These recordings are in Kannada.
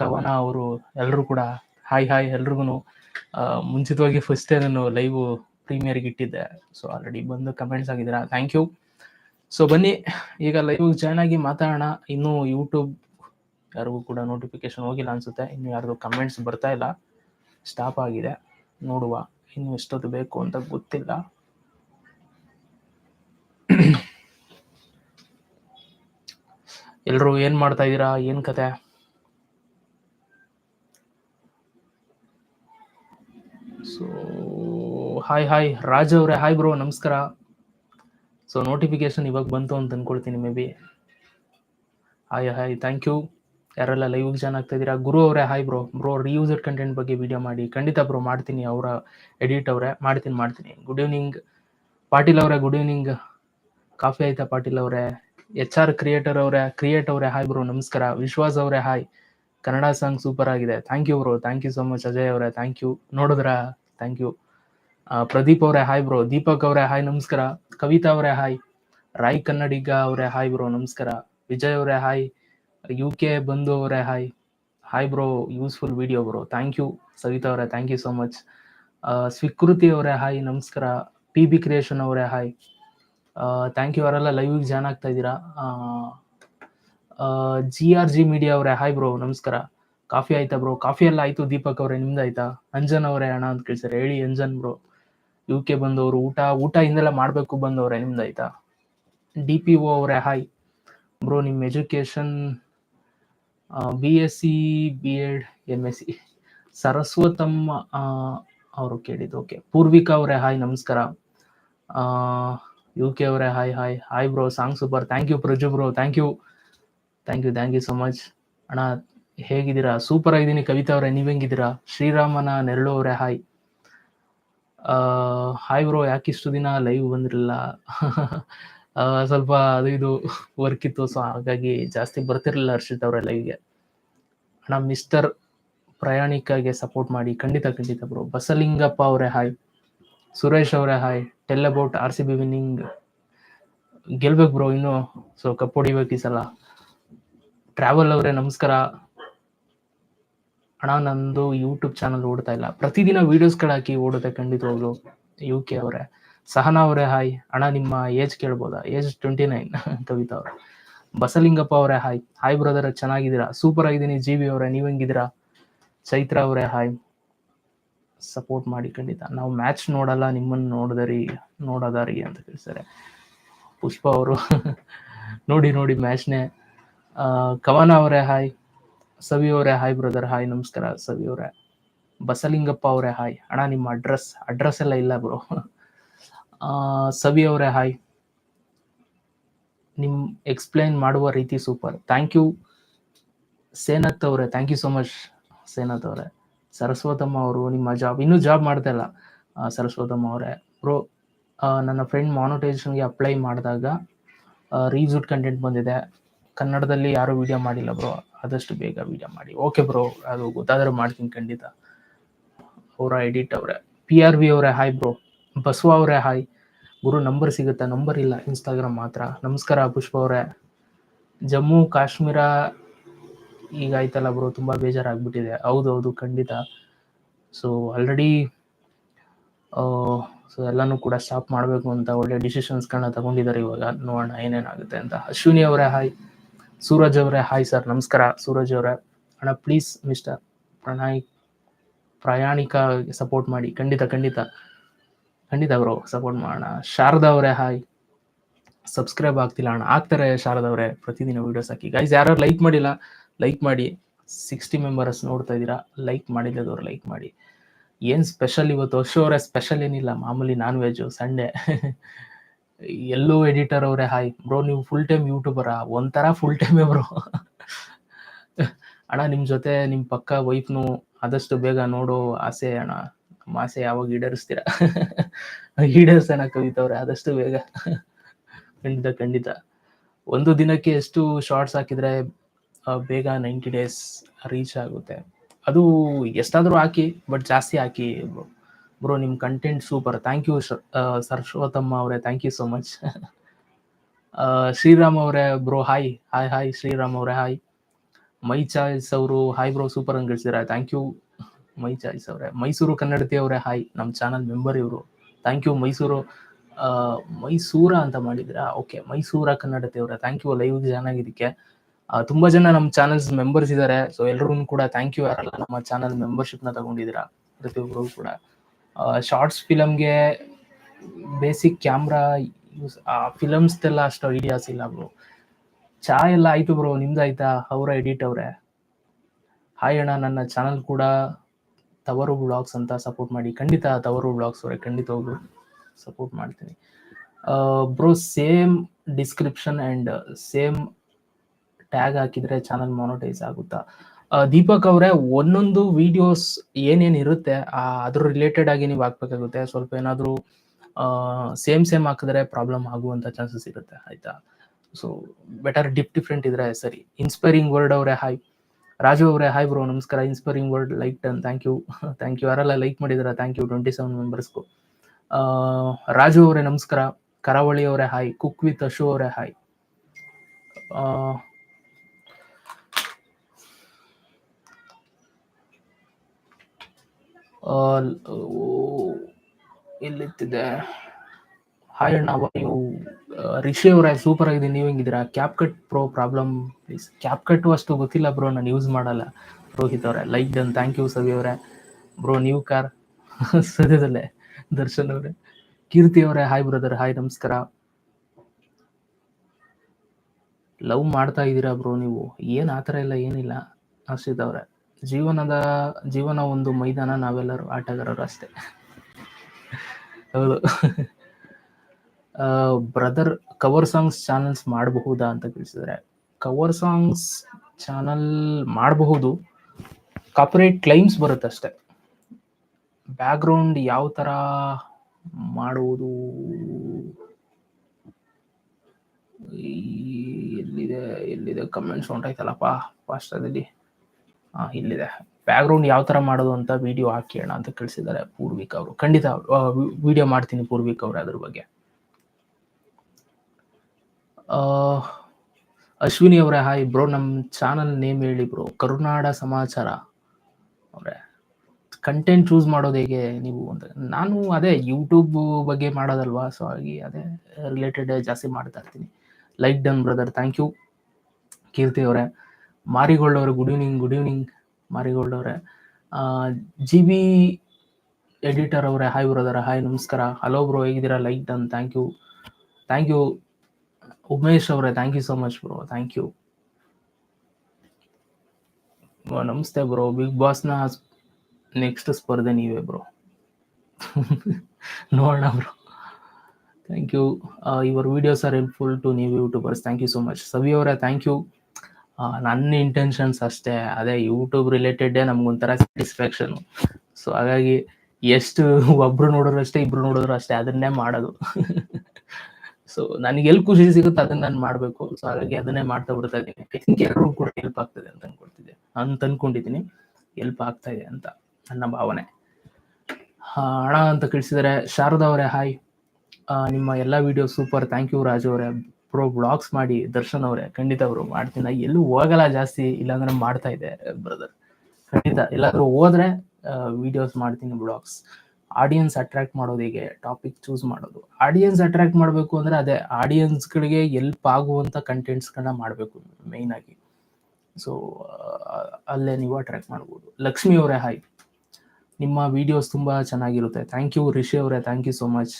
ಕವನ ಅವರು ಎಲ್ಲರೂ ಕೂಡ ಹಾಯ್ ಹಾಯ್ ಎಲ್ರಿಗೂ ಮುಂಚಿತವಾಗಿ ಫಸ್ಟ್ ನಾನು ಲೈವ್ ಪ್ರೀಮಿಯರ್ಗೆ ಇಟ್ಟಿದ್ದೆ. ಸೊ ಆಲ್ರೆಡಿ ಬಂದು ಕಮೆಂಟ್ಸ್ ಆಗಿದ್ದೀರಾ? ಥ್ಯಾಂಕ್ ಯು ಸೊ ಬನ್ನಿ ಈಗ ಲೈವ್ ಜಾಯ್ನ್ ಆಗಿ ಮಾತಾಡೋಣ. ಇನ್ನೂ ಯೂಟ್ಯೂಬ್ ಯಾರಿಗೂ ಕೂಡ ನೋಟಿಫಿಕೇಶನ್ ಹೋಗಿಲ್ಲ ಅನ್ಸುತ್ತೆ. ಇನ್ನು ಯಾರ್ದು ಕಮೆಂಟ್ಸ್ ಬರ್ತಾ ಇಲ್ಲ. ಸ್ಟಾಪ್ ಆಗಿದೆ. ನೋಡುವ ಇನ್ನು ಎಷ್ಟೊತ್ತು ಬೇಕು ಅಂತ ಗೊತ್ತಿಲ್ಲ. ಎಲ್ಲರೂ ಏನು ಮಾಡ್ತಾ ಇದ್ದೀರಾ? ಏನು ಕತೆ? ಸೊ ಹಾಯ್ ಹಾಯ್ ರಾಜ ಅವರೇ ಹಾಯ್ ಬ್ರೋ ನಮಸ್ಕಾರ. ಸೊ ನೋಟಿಫಿಕೇಶನ್ ಇವಾಗ ಬಂತು ಅಂತ ಅನ್ಕೊಳ್ತೀನಿ may be hi hi thank you ಯಾರೆಲ್ಲ ಲೈವ್ ಜಾಯ್ನ್ ಆಗ್ತಾ ಇದ್ದೀರಾ ಗುರು ಅವರೇ hi bro bro reused content ಬಗ್ಗೆ ವಿಡಿಯೋ ಮಾಡಿ. ಖಂಡಿತ ಬ್ರೋ ಮಾಡ್ತೀನಿ ಅವರ ಎಡಿಟ್ ಅವರೇ. ಮಾಡ್ತೀನಿ ಮಾಡ್ತೀನಿ. ಗುಡ್ ಈವ್ನಿಂಗ್ ಪಾಟೀಲ್ ಅವರೇ ಗುಡ್ ಈವ್ನಿಂಗ್ ಕಾಫಿ ಆಯ್ತಾ ಪಾಟೀಲ್ ಅವರೇ? ಎಚ್ ಆರ್ ಕ್ರಿಯೇಟರ್ ಅವರೇ ಕ್ರಿಯೇಟ್ ಅವರೇ ಹಾಯ್ ಬ್ರೋ ನಮಸ್ಕಾರ. ವಿಶ್ವಾಸ್ ಅವರೇ ಹಾಯ್ ಕನ್ನಡ ಸಾಂಗ್ ಸೂಪರ್ ಆಗಿದೆ. Thank you bro thank you so much Ajay ಅವರೇ. ಥ್ಯಾಂಕ್ ಯು ನೋಡಿದ್ರ? ಥ್ಯಾಂಕ್ ಯು ಪ್ರದೀಪ್ ಅವರೇ ಹಾಯ್ ಬ್ರೋ ದೀಪಕ್ ಅವರೇ ಹಾಯ್ ನಮಸ್ಕಾರ. ಕವಿತಾ ಅವರೇ ಹಾಯ್ ರಾಯ್ ಕನ್ನಡಿಗ ಅವರೇ ಹಾಯ್ ಬ್ರೋ ನಮಸ್ಕಾರ. ವಿಜಯ್ ಅವರೇ ಹಾಯ್ ಯು ಕೆ ಬಂಧು ಅವರೇ hi hi bro useful video bro thank you Savita ಅವರೇ thank you so much Swikriti ಅವರೇ ಹಾಯ್ ನಮಸ್ಕಾರ. ಪಿ ಬಿ ಕ್ರಿಯೇಷನ್ ಅವರೇ ಹಾಯ್ ಥ್ಯಾಂಕ್ ಯು ಅವರೆಲ್ಲ ಲೈವ್ಗೆ ಜಾಯ್ನ್ ಆಗ್ತಾ ಇದ್ದೀರಾ? ಜಿ ಆರ್ ಜಿ ಮೀಡಿಯಾ ಅವರೇ ಹಾಯ್ ಬ್ರೋ ನಮಸ್ಕಾರ. ಕಾಫಿ ಆಯ್ತಾ ಬ್ರೋ ಕಾಫಿ ಎಲ್ಲ ಆಯ್ತು, ದೀಪಕ್ ಅವರೇ, ನಿಮ್ದು ಆಯ್ತಾ? ಅಂಜನ್ ಅವರೇ, ಅಣ್ಣ ಅಂತ ಕೇಳ್ತಾರೆ ಹೇಳಿ, ಅಂಜನ್ ಬ್ರೋ ಯು ಕೆ ಬಂದವರು, ಊಟ ಊಟ ಹಿಂದೆಲ್ಲ ಮಾಡಬೇಕು ಬಂದವ್ರೆ, ನಿಮ್ದು ಆಯ್ತಾ? ಡಿ ಪಿ ಓ ಅವರೇ ಹಾಯ್ ಬ್ರೋ ನಿಮ್ಮ education B S C B Ed M S C Saraswatamma ಅವರು ಕೇಳಿದ್ದು. ಓಕೆ ಪೂರ್ವಿಕಾ ಅವರೇ ಹಾಯ್ ನಮಸ್ಕಾರ. ಯು ಕೆ ಅವರೇ hi hi hi bro song super thank you Praju bro thank you thank you thank you so much ಅಣ್ಣ ಹೇಗಿದ್ದೀರಾ? ಸೂಪರ್ ಆಗಿದ್ದೀನಿ ಕವಿತಾ ಅವರೇ, ನೀವು ಹೆಂಗಿದ್ದೀರಾ? ಶ್ರೀರಾಮನ ನೆರಳು ಅವರೇ ಹಾಯ್ ಹಾಯ್ ಬ್ರೋ ಯಾಕಿಷ್ಟು ದಿನ ಲೈವ್ ಬಂದಿರಲಿಲ್ಲ? ಸ್ವಲ್ಪ ಅದು ಇದು ವರ್ಕ್ ಇತ್ತು ಸೊ ಹಾಗಾಗಿ ಜಾಸ್ತಿ ಬರ್ತಿರಲಿಲ್ಲ ಹರ್ಷಿತ್ ಅವರೇ ಲೈವ್ಗೆ ಅಣ್ಣ ಮಿಸ್ಟರ್ ಪ್ರಯಾಣಿಕಗೆ ಸಪೋರ್ಟ್ ಮಾಡಿ. ಖಂಡಿತ ಖಂಡಿತ ಬ್ರೋ ಬಸಲಿಂಗಪ್ಪ ಅವರೇ ಹಾಯ್ ಸುರೇಶ್ ಅವರೇ hi tell about R C B winning ಗೆಲ್ಬೇಕು ಬ್ರೋ ಇನ್ನು. ಸೊ ಕಪ್ ಹೊಡಿಬೇಕು ಈ ಸಲ. ಟ್ರಾವೆಲ್ ಅವರೇ, ನಮಸ್ಕಾರ. ಅಣ್ಣ, ನಂದು ಯೂಟ್ಯೂಬ್ ಚಾನಲ್ ಓಡ್ತಾ ಇಲ್ಲ. ಪ್ರತಿದಿನ ವಿಡಿಯೋಸ್ಗಳು ಹಾಕಿ ಓಡುತ್ತೆ ಖಂಡಿತವಾಗ್ಲು ಯು ಕೆ ಅವರೇ. ಸಹನಾ ಅವರೇ ಹಾಯ್ ಅಣ್ಣ, ನಿಮ್ಮ ಏಜ್ ಕೇಳ್ಬೋದಾ? ಏಜ್ ಟ್ವೆಂಟಿ ನೈನ್ ಕವಿತಾ ಅವ್ರೆ. ಬಸಲಿಂಗಪ್ಪ ಅವರೇ ಹಾಯ್ ಹಾಯ್ ಬ್ರದರ್ ಚೆನ್ನಾಗಿದ್ದೀರಾ? ಸೂಪರ್ ಆಗಿದ್ದೀನಿ ಜಿ ಬಿ ಅವರೇ, ನೀವ್ ಹೆಂಗಿದ್ದೀರಾ? ಚೈತ್ರ ಅವರೇ ಹಾಯ್ ಸಪೋರ್ಟ್ ಮಾಡಿ ಖಂಡಿತ. ನಾವು ಮ್ಯಾಚ್ ನೋಡಲ್ಲ ನಿಮ್ಮನ್ನ ನೋಡದರಿ ನೋಡೋದಾರಿ ಅಂತ ಕೇಳ್ತಾರೆ ಪುಷ್ಪ ಅವರು. ನೋಡಿ ನೋಡಿ ಮ್ಯಾಚ್ನೇ ಕವನ ಅವರೇ ಹಾಯ್ ಸವಿ ಅವರೇ ಹಾಯ್ ಬ್ರದರ್ ಹಾಯ್ ನಮಸ್ಕಾರ. ಸವಿ ಅವರೇ. ಬಸಲಿಂಗಪ್ಪ ಅವರೇ ಹಾಯ್ ಅಣ್ಣ, ನಿಮ್ಮ ಅಡ್ರೆಸ್ ಅಡ್ರೆಸ್ ಎಲ್ಲ ಇಲ್ಲ ಬ್ರೋ ಸವಿ ಅವರೇ ಹಾಯ್ ನಿಮ್ ಎಕ್ಸ್ಪ್ಲೈನ್ ಮಾಡುವ ರೀತಿ ಸೂಪರ್ ಥ್ಯಾಂಕ್ ಯು ಸೇನತ್ ಅವರೇ thank you so much Senath ಅವರೇ. ಸರಸ್ವತಮ್ಮ ಅವರು ನಿಮ್ಮ ಜಾಬ್ ಇನ್ನೂ ಜಾಬ್ ಮಾಡ್ತಾ ಇಲ್ಲ. ಸರಸ್ವತಮ್ಮ ಅವರೇ. ಬ್ರೋ ನನ್ನ ಫ್ರೆಂಡ್ ಮಾನಿಟೈಸೇಷನ್ಗೆ ಅಪ್ಲೈ ಮಾಡಿದಾಗ ರೀಸೂಟ್ ಕಂಟೆಂಟ್ ಬಂದಿದೆ. ಕನ್ನಡದಲ್ಲಿ ಯಾರು ವಿಡಿಯೋ ಮಾಡಿಲ್ಲ ಬ್ರೋ ಆದಷ್ಟು ಬೇಗ ವಿಡಿಯೋ ಮಾಡಿ. ಓಕೆ ಬ್ರೋ ಅದು ಗೊತ್ತಾದರೂ ಮಾಡ್ತೀನಿ ಖಂಡಿತ. ಅವರ ಎಡಿಟ್ ಅವರೇ. ಪಿ ಆರ್ ವಿ ಅವರೇ ಹಾಯ್ ಬ್ರೋ ಬಸವ ಅವರೇ ಹಾಯ್ ಗುರು ನಂಬರ್ ಸಿಗುತ್ತಾ. ನಂಬರ್ ಇಲ್ಲ ಇನ್ಸ್ಟಾಗ್ರಾಮ್ ಮಾತ್ರ. ನಮಸ್ಕಾರ, ಪುಷ್ಪ ಅವರೇ. ಜಮ್ಮು, ಕಾಶ್ಮೀರ ಈಗ ಆಯ್ತಲ್ಲ ಬ್ರೋ ತುಂಬಾ ಬೇಜಾರಾಗ್ಬಿಟ್ಟಿದೆ. ಹೌದು ಹೌದು ಖಂಡಿತ ಸೊ ಆಲ್ರೆಡಿ ಸೊ ಎಲ್ಲನೂ ಕೂಡ ಸ್ಟಾಪ್ ಮಾಡಬೇಕು ಅಂತ ಒಳ್ಳೆ ಡಿಸಿಷನ್ಸ್ಗಳನ್ನ ತಗೊಂಡಿದ್ದಾರೆ ಇವಾಗ. ನೋಡೋಣ ಏನೇನಾಗುತ್ತೆ ಅಂತ. ಅಶ್ವಿನಿ ಅವರೇ ಹಾಯ್ ಸೂರಜ್ ಅವರೇ, ಹಾಯ್ ಸರ್, ನಮಸ್ಕಾರ. ಸೂರಜ್ ಅವರೇ, ಅಣ್ಣ ಪ್ಲೀಸ್ ಮಿಸ್ಟರ್ ಪ್ರಣಾಯ್ ಪ್ರಯಾಣಿಕ ಸಪೋರ್ಟ್ ಮಾಡಿ. ಖಂಡಿತ ಖಂಡಿತ. ಖಂಡಿತ ಅವರು ಸಪೋರ್ಟ್ ಮಾಡೋಣ. ಶಾರದಾ ಅವರೇ, ಹಾಯ್. ಸಬ್ಸ್ಕ್ರೈಬ್ ಆಗ್ತಿಲ್ಲ ಅಣ್ಣ. ಆಗ್ತಾರೆ ಶಾರದಾ ಅವರೇ, ಪ್ರತಿದಿನ ವಿಡಿಯೋಸ್ ಹಾಕಿ. ಗೈಸ್ ಯಾರು ಲೈಕ್ ಮಾಡಿಲ್ಲ ಲೈಕ್ ಮಾಡಿ. ಸಿಕ್ಸ್ಟಿ ಮೆಂಬರ್ಸ್ ನೋಡ್ತಾ ಇದ್ದೀರಾ ಲೈಕ್ ಮಾಡಿಲ್ಲದವ್ರು ಲೈಕ್ ಮಾಡಿ. ಏನು ಸ್ಪೆಷಲ್ ಇವತ್ತು? ವರ್ಷ ಅವರೇ ಸ್ಪೆಷಲ್ ಏನಿಲ್ಲ. ಮಾಮೂಲಿ ನಾನ್ ವೆಜ್ ಸಂಡೇ ಎಲ್ಲೋ ಎಡಿಟರ್ ಅವರೇ, ಹಾಯ್ ಬ್ರೋ ನೀವು ಫುಲ್ ಟೈಮ್ ಯೂಟ್ಯೂಬರಾ ಒಂಥರ ಫುಲ್ ಟೈಮೇ ಬ್ರೋ ಅಣ್ಣ ನಿಮ್ಮ ಜೊತೆ ನಿಮ್ಮ ಪಕ್ಕ ವೈಫ್ನು ಆದಷ್ಟು ಬೇಗ ನೋಡೋ ಆಸೆ ಅಣ್ಣ. ನಮ್ಮ ಆಸೆ ಯಾವಾಗ ಈಡೇರಿಸ್ತೀರಾ? ಈಡೇರ್ಸೋಣ ಕವಿತವ್ರೆ ಆದಷ್ಟು ಬೇಗ. ಖಂಡಿತ ಖಂಡಿತ. ಒಂದು ದಿನಕ್ಕೆ ಎಷ್ಟು ಶಾರ್ಟ್ಸ್ ಹಾಕಿದ್ರೆ ಬೇಗ ನೈಂಟಿ ಡೇಸ್ ರೀಚ್ ಆಗುತ್ತೆ? ಅದು ಎಷ್ಟಾದರೂ ಹಾಕಿ ಬಟ್ ಜಾಸ್ತಿ ಹಾಕಿ ಬ್ರೋ ನಿಮ್ಮ content super thank you Saraswatamma ಅವರೇ. Thank you so much Shriram ಅವರೇ bro hi hi hi Shriram ಅವರೇ ಹಾಯ್ ಮೈ ಚಾಯ್ಸ್ ಅವರು ಹಾಯ್ ಬ್ರೋ ಸೂಪರ್ ಅಂತ ಕಳಿಸಿದಾರೆ ಥ್ಯಾಂಕ್ ಯು ಮೈ ಚಾಯ್ಸ್ ಅವರೇ. ಮೈಸೂರು ಕನ್ನಡತಿ ಅವರೇ ಹಾಯ್ ನಮ್ಮ ಚಾನಲ್ ಮೆಂಬರ್ ಇವರು. Thank you Mysuru. ಮೈಸೂರ ಅಂತ ಮಾಡಿದ್ರಾ ಓಕೆ ಮೈಸೂರ ಕನ್ನಡತಿ ಅವರೇ. ಥ್ಯಾಂಕ್ ಯು ಲೈವ್ ಆ, ತುಂಬಾ ಜನ ನಮ್ಮ ಚಾನಲ್ಸ್ ಮೆಂಬರ್ಸ್ ಇದ್ದಾರೆ ಸೊ ಎಲ್ಲರೂ ಕೂಡ ಥ್ಯಾಂಕ್ ಯು ಯಾರಲ್ಲ ನಮ್ಮ ಚಾನಲ್ ಮೆಂಬರ್ಶಿಪ್ನ ತಗೊಂಡಿದ್ದೀರಾ? ಪ್ರತಿಯೊಬ್ಬರು ಕೂಡ. ಶಾರ್ಟ್ಸ್ ಫಿಲಮ್ಗೆ ಬೇಸಿಕ್ ಕ್ಯಾಮ್ರಾ ಯೂಸ್ ಆ ಫಿಲಮ್ಸ್ದೆಲ್ಲ ಅಷ್ಟು ಐಡಿಯಾಸ್ ಇಲ್ಲ ಬ್ರೋ ಚಾ ಎಲ್ಲ ಆಯ್ತು ಬ್ರೋ ನಿಮ್ದಾಯ್ತಾ ಅವರ ಎಡಿಟ್ ಅವರೇ. ಹಾಯ್ ಅಣ್ಣ, ನನ್ನ ಚಾನಲ್ ಕೂಡ ತವರು ಬ್ಲಾಗ್ಸ್ ಅಂತ ಸಪೋರ್ಟ್ ಮಾಡಿ. ಖಂಡಿತ ತವರು ಬ್ಲಾಗ್ಸ್ ಅವರೇ, ಖಂಡಿತ ಹೋಗು ಸಪೋರ್ಟ್ ಮಾಡ್ತೀನಿ. Bro same description and same tag ಹಾಕಿದರೆ ಚಾನಲ್ ಮಾನಿಟೈಸ್ ಆಗುತ್ತಾ? ದೀಪಕ್ ಅವರೇ ಒಂದೊಂದು ವಿಡಿಯೋಸ್ ಏನೇನ್ ಇರುತ್ತೆ ಅದ್ರ ರಿಲೇಟೆಡ್ ಆಗಿ ನೀವು ಹಾಕ್ಬೇಕಾಗುತ್ತೆ. ಸ್ವಲ್ಪ ಏನಾದ್ರು ಸೇಮ್ ಸೇಮ್ ಹಾಕಿದ್ರೆ ಪ್ರಾಬ್ಲಮ್ ಆಗುವಂತ ಚಾನ್ಸಸ್ ಇರುತ್ತೆ, ಆಯ್ತಾ? ಸೊ ಬೆಟರ್ ಡಿಫ್ ಡಿಫ್ರೆಂಟ್ ಇದ್ರೆ ಸರಿ. ಇನ್ಸ್ಪೈರಿಂಗ್ ವರ್ಡ್ ಅವರೇ ಹಾಯ್ ರಾಜು ಅವರೇ ಹಾಯ್ ಬ್ರೋ ನಮಸ್ಕಾರ. Inspiring word like done thank you thank you ಯಾರೆಲ್ಲ ಲೈಕ್ ಮಾಡಿದಾರ ಥ್ಯಾಂಕ್ ಯು ಟ್ವೆಂಟಿ ಸೆವೆನ್ ಮೆಂಬರ್ಸ್ಗೂ ರಾಜು ಅವರೇ, ನಮಸ್ಕಾರ. ಕರಾವಳಿ ಅವರೇ ಹಾಯ್ ಕುಕ್ ವಿತ್ ಅಶು ಅವರೇ ಹಾಯ್ ಎಲ್ಲಿತ್ತಿದೆ? ಹಾಯ್ ಅಣ್ಣ ನೀವು ರಿಷಿ ಅವರ ಸೂಪರ್ ಆಗಿದೆ ನೀವು ಹೆಂಗಿದ್ದೀರಾ? CapCut pro problem please CapCut ಅಷ್ಟು ಗೊತ್ತಿಲ್ಲ ಬ್ರೋ ನಾನು ಯೂಸ್ ಮಾಡಲ್ಲ. ರೋಹಿತ್ ಅವರೇ like done thank you Savi ಅವರೇ. ಬ್ರೋ ನೀವು ಕಾರ್ ಸದ್ಯದಲ್ಲೇ, ದರ್ಶನ್ ಅವರೇ. ಕೀರ್ತಿ ಅವರೇ ಹಾಯ್ ಬ್ರದರ್ ಹಾಯ್ ನಮಸ್ಕಾರ. ಲವ್ ಮಾಡ್ತಾ ಇದ್ದೀರಾ ಬ್ರೋ ನೀವು? ಏನ್ ಆತರ ಎಲ್ಲ ಏನಿಲ್ಲ, ಹರ್ಷಿತ್ ಅವರೇ. ಜೀವನದ, ಜೀವನ ಒಂದು ಮೈದಾನ ನಾವೆಲ್ಲರೂ ಆಟಗಾರರು ಅಷ್ಟೇ. ಹೌದು. ಬ್ರದರ್ ಕವರ್ ಸಾಂಗ್ಸ್ ಚಾನಲ್ಸ್ ಮಾಡಬಹುದಾ ಅಂತ ತಿಳಿಸಿದ್ರೆ ಕವರ್ ಸಾಂಗ್ಸ್ ಚಾನಲ್ ಮಾಡಬಹುದು, ಕಾಪರೇಟ್ ಕ್ಲೈಮ್ಸ್ ಬರುತ್ತೆ ಅಷ್ಟೇ. ಬ್ಯಾಕ್ಗ್ರೌಂಡ್ ಯಾವ ತರ ಮಾಡುವುದು? ಎಲ್ಲಿದೆ ಎಲ್ಲಿದೆ ಕಮೆಂಟ್ಸ್ ಹೊಂಟಾಯ್ತಲ್ಲಪ್ಪ ಫಾಸ್ಟದಲ್ಲಿ ಹಾ ಇಲ್ಲಿದೆ. ಬ್ಯಾಕ್ಗ್ರೌಂಡ್ ಯಾವ ತರ ಮಾಡೋದು ಅಂತ ವಿಡಿಯೋ ಹಾಕಿ ಅಣ್ಣ ಅಂತ ಕಳಿಸಿದ್ದಾರೆ ಪೂರ್ವಿಕ್ ಅವರು. ಖಂಡಿತ ವಿಡಿಯೋ ಮಾಡ್ತೀನಿ ಪೂರ್ವಿಕ್ ಅವರು ಅದ್ರ ಬಗ್ಗೆ. ಅಶ್ವಿನಿ ಅವರೇ ಹಾಯ್ ಬ್ರೋ ನಮ್ಮ ಚಾನಲ್ ನೇಮ್ ಹೇಳಿ ಬ್ರೋ ಕರುನಾಡ ಸಮಾಚಾರ ಅವರೇ. ಕಂಟೆಂಟ್ ಚೂಸ್ ಮಾಡೋದು ಹೇಗೆ ನೀವು ಅಂತ. ನಾನು ಅದೇ ಯೂಟ್ಯೂಬ್ ಬಗ್ಗೆ ಮಾಡೋದಲ್ವಾ ಸೊ ಹಾಗೆ ಅದೇ ರಿಲೇಟೆಡ್ ಜಾಸ್ತಿ ಮಾಡ್ತಾ ಇರ್ತೀನಿ. Like done brother thank you Keerthi ಅವರೇ. Marigold good evening good evening marigold G B editor ಅವರೇ ಹಾಯ್ ಬ್ರದರ್ ಹಾಯ್ ನಮಸ್ಕಾರ. ಹಲೋ ಬ್ರೋ ಹೇಗಿದ್ದೀರಾ? Like done thank you thank you Umesh ಅವರೇ thank you so much bro thank you ನಮಸ್ತೆ ಬ್ರೋ ಬಿಗ್ ಬಾಸ್ನ ನೆಕ್ಸ್ಟ್ ಸ್ಪರ್ಧೆ ನೀವೇ ಬ್ರೋ ನೋಡೋಣ bro thank you your videos are helpful to ನೀವು YouTubers thank you so much Savi ಅವರೇ ಥ್ಯಾಂಕ್ ಯು ನನ್ನ ಇಂಟೆನ್ಷನ್ಸ್ ಅಷ್ಟೇ. ಅದೇ ಯೂಟ್ಯೂಬ್ ರಿಲೇಟೆಡ್ ನಮ್ಗೊಂಥರ ಸ್ಯಾಟಿಸ್ಫ್ಯಾಕ್ಷನ್ ಸೊ ಹಾಗಾಗಿ ಎಷ್ಟು ಒಬ್ರು ನೋಡಿದ್ರು ಅಷ್ಟೇ, ಇಬ್ರು ನೋಡಿದ್ರು ಅಷ್ಟೇ, ಅದನ್ನೇ ಮಾಡೋದು. ಸೊ ನನಗೆ ಎಲ್ಲಿ ಖುಷಿ ಸಿಗುತ್ತೆ ಅದನ್ನ ನಾನು ಮಾಡಬೇಕು. ಸೊ ಹಾಗಾಗಿ ಅದನ್ನೇ ಮಾಡ್ತಾ ಬಿಡ್ತಾ ಇದ್ದೀನಿ ಐ ಥಿಂಕ್ ಎಲ್ಲರೂ ಕೂಡ ಹೆಲ್ಪ್ ಆಗ್ತದೆ ಅಂತ ಅನ್ಕೊಳ್ತಿದ್ದೆ. ಅಂತ ಅನ್ಕೊಂಡಿದ್ದೀನಿ ಹೆಲ್ಪ್ ಆಗ್ತಾ ಇದೆ ಅಂತ ನನ್ನ ಭಾವನೆ. ಹಣ ಅಂತ ಕಳಿಸಿದರೆ. ಶಾರದಾ ಅವರೇ ಹಾಯ್ ನಿಮ್ಮ ಎಲ್ಲ video super thank you Raju ಅವರೇ. ಪ್ರೋ ಬ್ಲಾಗ್ಸ್ ಮಾಡಿ ದರ್ಶನ್ ಅವರೇ, ಖಂಡಿತ ಅವರು ಮಾಡ್ತೀನಿ. ಎಲ್ಲೂ ಹೋಗಲ್ಲ ಜಾಸ್ತಿ, ಇಲ್ಲಾಂದ್ರೆ ಮಾಡ್ತಾ ಇದೆ ಬ್ರದರ್ ಖಂಡಿತ. ಎಲ್ಲಾದ್ರೂ ಹೋದ್ರೆ ವಿಡಿಯೋಸ್ ಮಾಡ್ತೀನಿ ಬ್ಲಾಗ್ಸ್ ಆಡಿಯನ್ಸ್ ಅಟ್ರಾಕ್ಟ್ ಮಾಡೋದು ಹೇಗೆ ಟಾಪಿಕ್ ಚೂಸ್ ಮಾಡೋದು. ಆಡಿಯನ್ಸ್ ಅಟ್ರಾಕ್ಟ್ ಮಾಡಬೇಕು ಅಂದ್ರೆ ಅದೇ ಆಡಿಯನ್ಸ್ಗಳಿಗೆ ಎಲ್ಪ್ ಆಗುವಂತ ಕಂಟೆಂಟ್ಸ್ಗಳನ್ನ ಮಾಡಬೇಕು ಮೇಯ್ನ್ ಆಗಿ. ಸೊ ಅಲ್ಲೇ ನೀವು ಅಟ್ರಾಕ್ಟ್ ಮಾಡ್ಬೋದು. ಲಕ್ಷ್ಮಿ ಅವರೇ ಹಾಯ್ ನಿಮ್ಮ ವಿಡಿಯೋಸ್ ತುಂಬಾ ಚೆನ್ನಾಗಿರುತ್ತೆ. ಥ್ಯಾಂಕ್ ಯು ರಿಷಿ ಅವರೇ. Thank you so much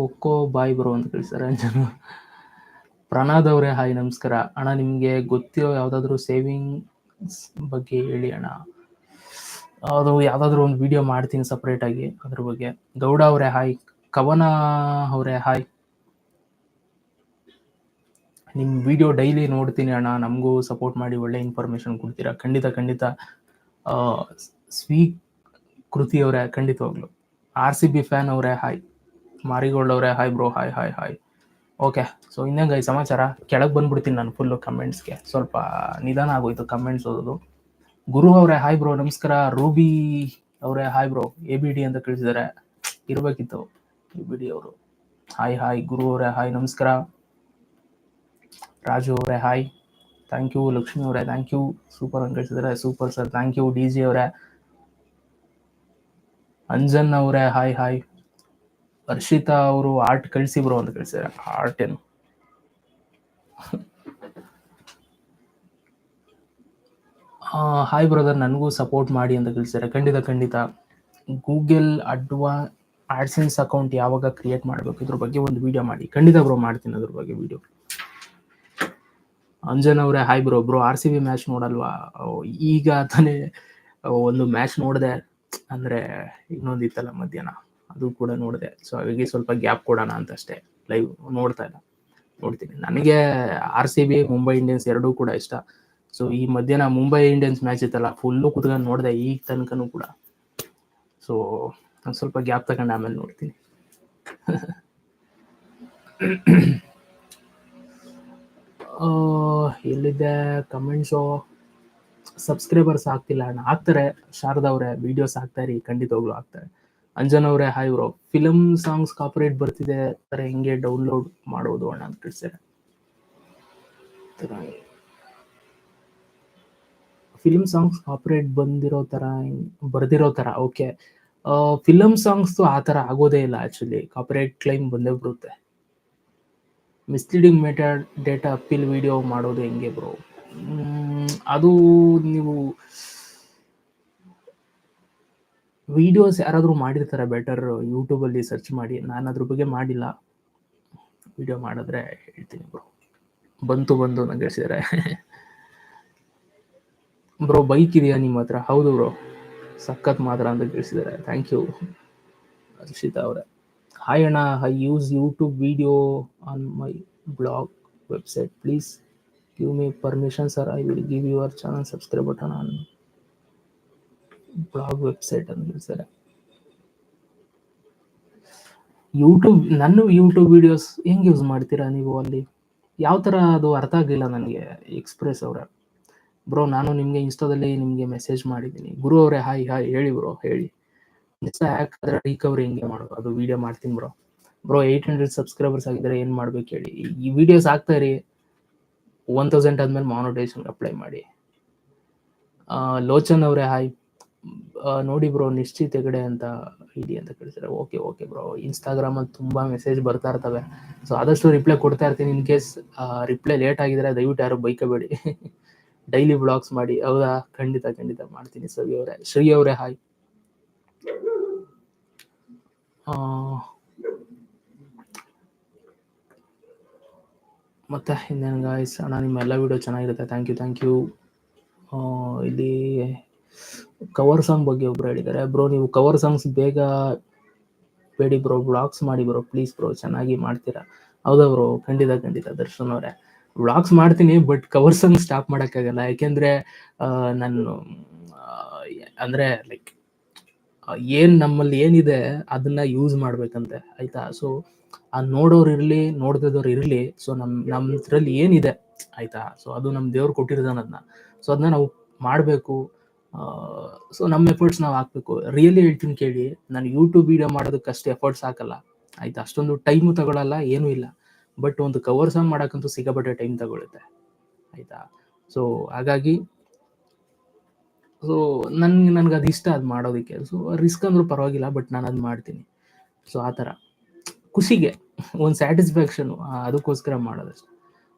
kho kho boy bro ಅಂತ ಕಳಿಸ್ತಾರೆ ಅಂಜನು. ಪ್ರಣಾದ್ ಅವರೇ, ಹಾಯ್, ನಮಸ್ಕಾರ. ಅಣ್ಣ, ನಿಮಗೆ ಗೊತ್ತಿರೋ ಯಾವುದಾದ್ರೂ ಸೇವಿಂಗ್ಸ್ ಬಗ್ಗೆ ಹೇಳಿ ಅಣ್ಣ. ಅದು ಯಾವುದಾದ್ರೂ ಒಂದು ವಿಡಿಯೋ ಮಾಡ್ತೀನಿ ಸಪ್ರೇಟ್ ಆಗಿ ಅದ್ರ ಬಗ್ಗೆ. ಗೌಡ ಅವರೇ, ಹಾಯ್. ಕವನ ಅವರೇ, ಹಾಯ್. ನಿಮ್ಮ ವಿಡಿಯೋ ಡೈಲಿ ನೋಡ್ತೀನಿ ಅಣ್ಣ. ನಮಗೂ ಸಪೋರ್ಟ್ ಮಾಡಿ, ಒಳ್ಳೆ ಇನ್ಫಾರ್ಮೇಶನ್ ಕೊಡ್ತೀರಾ? ಖಂಡಿತ ಖಂಡಿತ. ಸ್ವೀ ಕೃತಿ ಅವರೇ, ಖಂಡಿತವಾಗ್ಲು. ಆರ್ ಸಿ ಬಿ ಫ್ಯಾನ್ ಅವರೇ, ಹಾಯ್. ಮಾರಿಗೋಲ್ಡ್ ಅವರೇ hi bro hi hi hi okay so ಇನ್ನಂಗೆ ಈ ಸಮಾಚಾರ? ಕೆಳಗೆ ಬಂದ್ಬಿಡ್ತೀನಿ ನಾನು ಫುಲ್ಲು ಕಮೆಂಟ್ಸ್ಗೆ ಸ್ವಲ್ಪ ನಿಧಾನ ಆಗೋಯ್ತು ಕಮೆಂಟ್ಸ್ ಓದೋದು. ಗುರು ಅವರೇ ಹಾಯ್ ಬ್ರೋ ನಮಸ್ಕಾರ. ರೂಬಿ ಅವರೇ hi bro A B D ಅಂತ ಕಳಿಸಿದ್ದಾರೆ ಇರಬೇಕಿತ್ತು ಎ ಬಿ ಡಿ ಅವರು. ಹಾಯ್ ಹಾಯ್ ಗುರು ಅವರೇ ಹಾಯ್ ನಮಸ್ಕಾರ. ರಾಜು ಅವರೇ ಹಾಯ್ ಥ್ಯಾಂಕ್ ಯು ಲಕ್ಷ್ಮಿ ಅವರೇ ಥ್ಯಾಂಕ್ ಯು ಸೂಪರ್ ಅಂತ ಕಳಿಸಿದ್ರೆ. Super sir. Thank you D G ಅವರೇ. ಅಂಜನ್ ಅವರೇ ಹಾಯ್ ಹಾಯ್ ಹರ್ಷಿತಾ ಅವರು ಆರ್ಟ್ ಕಳಿಸಿ ಬ್ರೋ ಅಂತ ಕಳಿಸ್ಯಾರ ಆರ್ಟ್ ಏನು? ಹಾಯ್ ಬ್ರದರ್ ನನಗೂ ಸಪೋರ್ಟ್ ಮಾಡಿ ಅಂತ ಕಳಿಸ್ಯಾರ ಖಂಡಿತ ಖಂಡಿತ. ಗೂಗಲ್ ಅಡ್ವಾ ಆಡ್ಸೆನ್ಸ್ ಅಕೌಂಟ್ ಯಾವಾಗ ಕ್ರಿಯೇಟ್ ಮಾಡಬೇಕು ಇದ್ರ ಬಗ್ಗೆ ಒಂದು ವಿಡಿಯೋ ಮಾಡಿ. ಖಂಡಿತ ಬ್ರೋ ಮಾಡ್ತೀನಿ ಅದ್ರ ಬಗ್ಗೆ ವಿಡಿಯೋ ಅಂಜನ್ ಅವರೇ hi bro bro R C B match ನೋಡಲ್ವಾ? ಈಗ ತಾನೇ ಒಂದು ಮ್ಯಾಚ್ ನೋಡಿದೆ. ಅಂದ್ರೆ ಇನ್ನೊಂದಿತ್ತಲ್ಲ ಮಧ್ಯಾಹ್ನ? ಅದು ಕೂಡ ನೋಡಿದೆ. ಸೊ ಹಾಗಾಗಿ ಸ್ವಲ್ಪ ಗ್ಯಾಪ್ ಕೊಡೋಣ ಅಂತ ಅಷ್ಟೇ ಲೈವ್ ನೋಡ್ತಾ ಇಲ್ಲ. ನೋಡ್ತೀನಿ. ನನಗೆ R C B Mumbai Indians ಎರಡೂ ಕೂಡ ಇಷ್ಟ. ಸೊ ಈ ಮಧ್ಯಾಹ್ನ ಮುಂಬೈ ಇಂಡಿಯನ್ಸ್ ಮ್ಯಾಚ್ ಇತ್ತಲ್ಲ ಫುಲ್ಲು ಕುತ್ಕೊಂಡು ನೋಡಿದೆ ಈಗ ತನಕನೂ ಕೂಡ. ಸೊ ನಾನು ಸ್ವಲ್ಪ ಗ್ಯಾಪ್ ತಗೊಂಡು ಆಮೇಲೆ ನೋಡ್ತೀನಿ. ಎಲ್ಲಿದೆ? ಕಮೆಂಟ್ಸು ಸಬ್ಸ್ಕ್ರೈಬರ್ಸ್ ಆಗ್ತಿಲ್ಲ ಅಣ್ಣ. ಆಗ್ತಾರೆ. ಶಾರದಾ ಅವರೇ ವಿಡಿಯೋಸ್ ಹಾಕ್ತಾರೆ ಖಂಡಿತವಾಗ್ಲೂ ಆಗ್ತಾರೆ. ಅಂಜನ್ ಅವರೇ, hi bro film songs copyright ಬರ್ತಿದೆ, ತರ ಹೆಂಗೆ ಡೌನ್ಲೋಡ್ ಮಾಡೋದು ಅಣ್ಣ, ಅಂತ ತಿಳಿಸ್ತಾರೆ ಫಿಲಮ್ ಸಾಂಗ್ಸ್ ಕಾಪರೇಟ್ ಬಂದಿರೋ ತರ, ಬರ್ದಿರೋ ತರ ಓಕೆ ಫಿಲಮ್ ಸಾಂಗ್ಸ್ ಆ ತರ ಆಗೋದೇ ಇಲ್ಲ ಆಕ್ಚುಲಿ ಕಾಪರೇಟ್ ಕ್ಲೈಮ್ ಬಂದೇ ಬರುತ್ತೆ. Misleading metadata appeal video ಮಾಡೋದು ಹೆಂಗೆ ಬ್ರೋ? ಅದು ನೀವು ವಿಡಿಯೋಸ್ ಯಾರಾದರೂ ಮಾಡಿರ್ತಾರೆ ಬೆಟರ್ ಯೂಟ್ಯೂಬಲ್ಲಿ ಸರ್ಚ್ ಮಾಡಿ. ನಾನು ಅದ್ರ ಬಗ್ಗೆ ಮಾಡಿಲ್ಲ. ವಿಡಿಯೋ ಮಾಡಿದ್ರೆ ಹೇಳ್ತೀನಿ ಬ್ರೋ ಬಂತು ಬಂದು ನಂಗೆ ಬ್ರೋ ಬೈಕ್ ಇದೆಯಾ ನಿಮ್ಮ ಹತ್ರ? ಹೌದು ಬ್ರೋ ಸಖತ್ ಮಾತ್ರ ಅಂತ ಕೇಳಿಸಿದ್ದಾರೆ ಥ್ಯಾಂಕ್ ಯು ಹರ್ಷಿತಾ ಅವರೇ. ಹಾಯ್ ಅಣ್ಣ. I use YouTube video on my blog website please give me permission sir I will give your channel subscribe button on blog website ಅಂತ ಹೇಳ್ತಾರೆ ಯೂಟ್ಯೂಬ್ ನನ್ನ ಯೂಟ್ಯೂಬ್ ವಿಡಿಯೋಸ್ ಹೆಂಗೆ ಯೂಸ್ ಮಾಡ್ತೀರಾ ನೀವು ಅಲ್ಲಿ? ಯಾವ ತರ ಅದು ಅರ್ಥ ಆಗಲಿಲ್ಲ ನನಗೆ ಎಕ್ಸ್ಪ್ರೆಸ್ ಅವರ. ಬ್ರೋ ನಾನು ನಿಮಗೆ ಇನ್ಸ್ಟಾದಲ್ಲಿ ನಿಮಗೆ ಮೆಸೇಜ್ ಮಾಡಿದ್ದೀನಿ. ಗುರು ಅವರೇ ಹಾಯ್ ಹಾಯ್ ಹೇಳಿ ಬ್ರೋ ಹೇಳಿ. ಇನ್ಸ್ಟಾ ಯಾಕಾದ್ರೆ ರಿಕವರಿ ಹೆಂಗೆ ಮಾಡೋದು ಅದು ವಿಡಿಯೋ ಮಾಡ್ತೀನಿ bro bro eight hundred subscribers ಆಗಿದ್ರೆ ಏನು ಮಾಡ್ಬೇಕು ಹೇಳಿ? ಈ ವಿಡಿಯೋಸ್ ಆಗ್ತಾ ಇರಿ. ಒನ್ ತೌಸಂಡ್ ಆದ್ಮೇಲೆ ಮಾನಿಟೈಸೇಷನ್ ಅಪ್ಲೈ ಮಾಡಿ. ಲೋಚನ್ ಅವರೇ ಹಾಯ್ ನೋಡಿ ಬ್ರೋ ನಿಶ್ಚಿತ ಹೆಗಡೆ ಅಂತ ಇಡಿ ಅಂತ ಕೇಳ್ತಾರೆ ಓಕೆ ಓಕೆ ಬ್ರೋ ಇನ್ಸ್ಟಾಗ್ರಾಮಲ್ಲಿ ತುಂಬಾ ಮೆಸೇಜ್ ಬರ್ತಾ ಇರ್ತವೆ. ಸೊ ಆದಷ್ಟು ರಿಪ್ಲೈ ಕೊಡ್ತಾ ಇರ್ತೀನಿ ಇನ್ ಕೇಸ್ ರಿಪ್ಲೈ ಲೇಟ್ ಆಗಿದ್ರೆ ದಯವಿಟ್ಟು ಯಾರು ಬೈಕಬೇಡಿ. ಡೈಲಿ ಬ್ಲಾಗ್ಸ್ ಮಾಡಿ. ಹೌದಾ? ಖಂಡಿತ ಖಂಡಿತ ಮಾಡ್ತೀನಿ ಸವಿ ಅವರೇ. ಶ್ರೀ ಅವರೇ ಹಾಯ್ ಮತ್ತೆ ಇನ್ನೇನು ಗಾಯ್ಸ್ ಅಣ್ಣ ನಿಮ್ಮ ಎಲ್ಲ ವಿಡಿಯೋ ಚೆನ್ನಾಗಿರುತ್ತೆ ಥ್ಯಾಂಕ್ ಯು ಥ್ಯಾಂಕ್ ಯು ಇಲ್ಲಿ ಕವರ್ ಸಾಂಗ್ ಬಗ್ಗೆ ಒಬ್ರು ಹೇಳಿದ್ದಾರೆ. ಬ್ರೋ ನೀವು ಕವರ್ ಸಾಂಗ್ಸ್ ಬೇಗ ಬೇಡಿ ಬ್ರೋ ಬ್ಲಾಗ್ಸ್ ಮಾಡಿ ಬ್ರೋ ಪ್ಲೀಸ್ ಬ್ರೋ ಚೆನ್ನಾಗಿ ಮಾಡ್ತೀರಾ? ಹೌದಾ ಬ್ರೋ ಖಂಡಿತ ಖಂಡಿತ, ದರ್ಶನ್ ಅವರೇ. ವ್ಲಾಗ್ಸ್ ಮಾಡ್ತೀನಿ ಬಟ್ ಕವರ್ ಸಾಂಗ್ ಸ್ಟಾಪ್ ಮಾಡೋಕ್ಕಾಗಲ್ಲ. ಯಾಕೆಂದ್ರೆ ನಾನು ಅಂದ್ರೆ ಲೈಕ್ ಏನು ನಮ್ಮಲ್ಲಿ ಏನಿದೆ, ಅದನ್ನ ಯೂಸ್ ಮಾಡ್ಬೇಕಂತೆ, ಆಯ್ತಾ? ಸೊ ಆ ನೋಡೋರು ಇರ್ಲಿ ನೋಡ್ದವ್ರು ಇರ್ಲಿ ಸೊ ನಮ್ ನಮ್ಮ ಇದ್ರಲ್ಲಿ ಏನಿದೆ, ಆಯ್ತಾ? ಸೊ ಅದು ನಮ್ ದೇವ್ರು ಕೊಟ್ಟಿರ್ತಾನ ಅದನ್ನ ಸೊ ಅದನ್ನ ನಾವು ಮಾಡಬೇಕು. ಸೊ ನಮ್ಮ ಎಫರ್ಟ್ಸ್ ನಾವು ಹಾಕ್ಬೇಕು. ರಿಯಲಿ ಹೇಳ್ತೀನಿ ಕೇಳಿ, ನಾನು ಯೂಟ್ಯೂಬ್ ವಿಡಿಯೋ ಮಾಡೋದಕ್ಕೆ ಅಷ್ಟು ಎಫರ್ಟ್ಸ್ ಹಾಕಲ್ಲ. ಆಯ್ತು? ಅಷ್ಟೊಂದು ಟೈಮು ತಗೊಳಲ್ಲ, ಏನೂ ಇಲ್ಲ. ಬಟ್ ಒಂದು ಕವರ್ ಸಾಂಗ್ ಮಾಡೋಕ್ಕಂತೂ ಸಿಕ್ಕಾಪಟ್ಟೆ ಟೈಮ್ ತಗೊಳುತ್ತೆ. ಆಯ್ತಾ? ಸೊ ಹಾಗಾಗಿ ಸೊ ನನ್ಗೆ ನನ್ಗೆ ಅದು ಇಷ್ಟ ಅದು ಮಾಡೋದಕ್ಕೆ. ಸೊ ರಿಸ್ಕ್ ಅಂದ್ರೂ ಪರವಾಗಿಲ್ಲ ಬಟ್ ನಾನು ಅದು ಮಾಡ್ತೀನಿ. ಸೊ ಆ ಥರ. ಖುಷಿಗೆ, ಒಂದು ಸ್ಯಾಟಿಸ್ಫ್ಯಾಕ್ಷನು ಅದಕ್ಕೋಸ್ಕರ ಮಾಡೋದಷ್ಟೆ.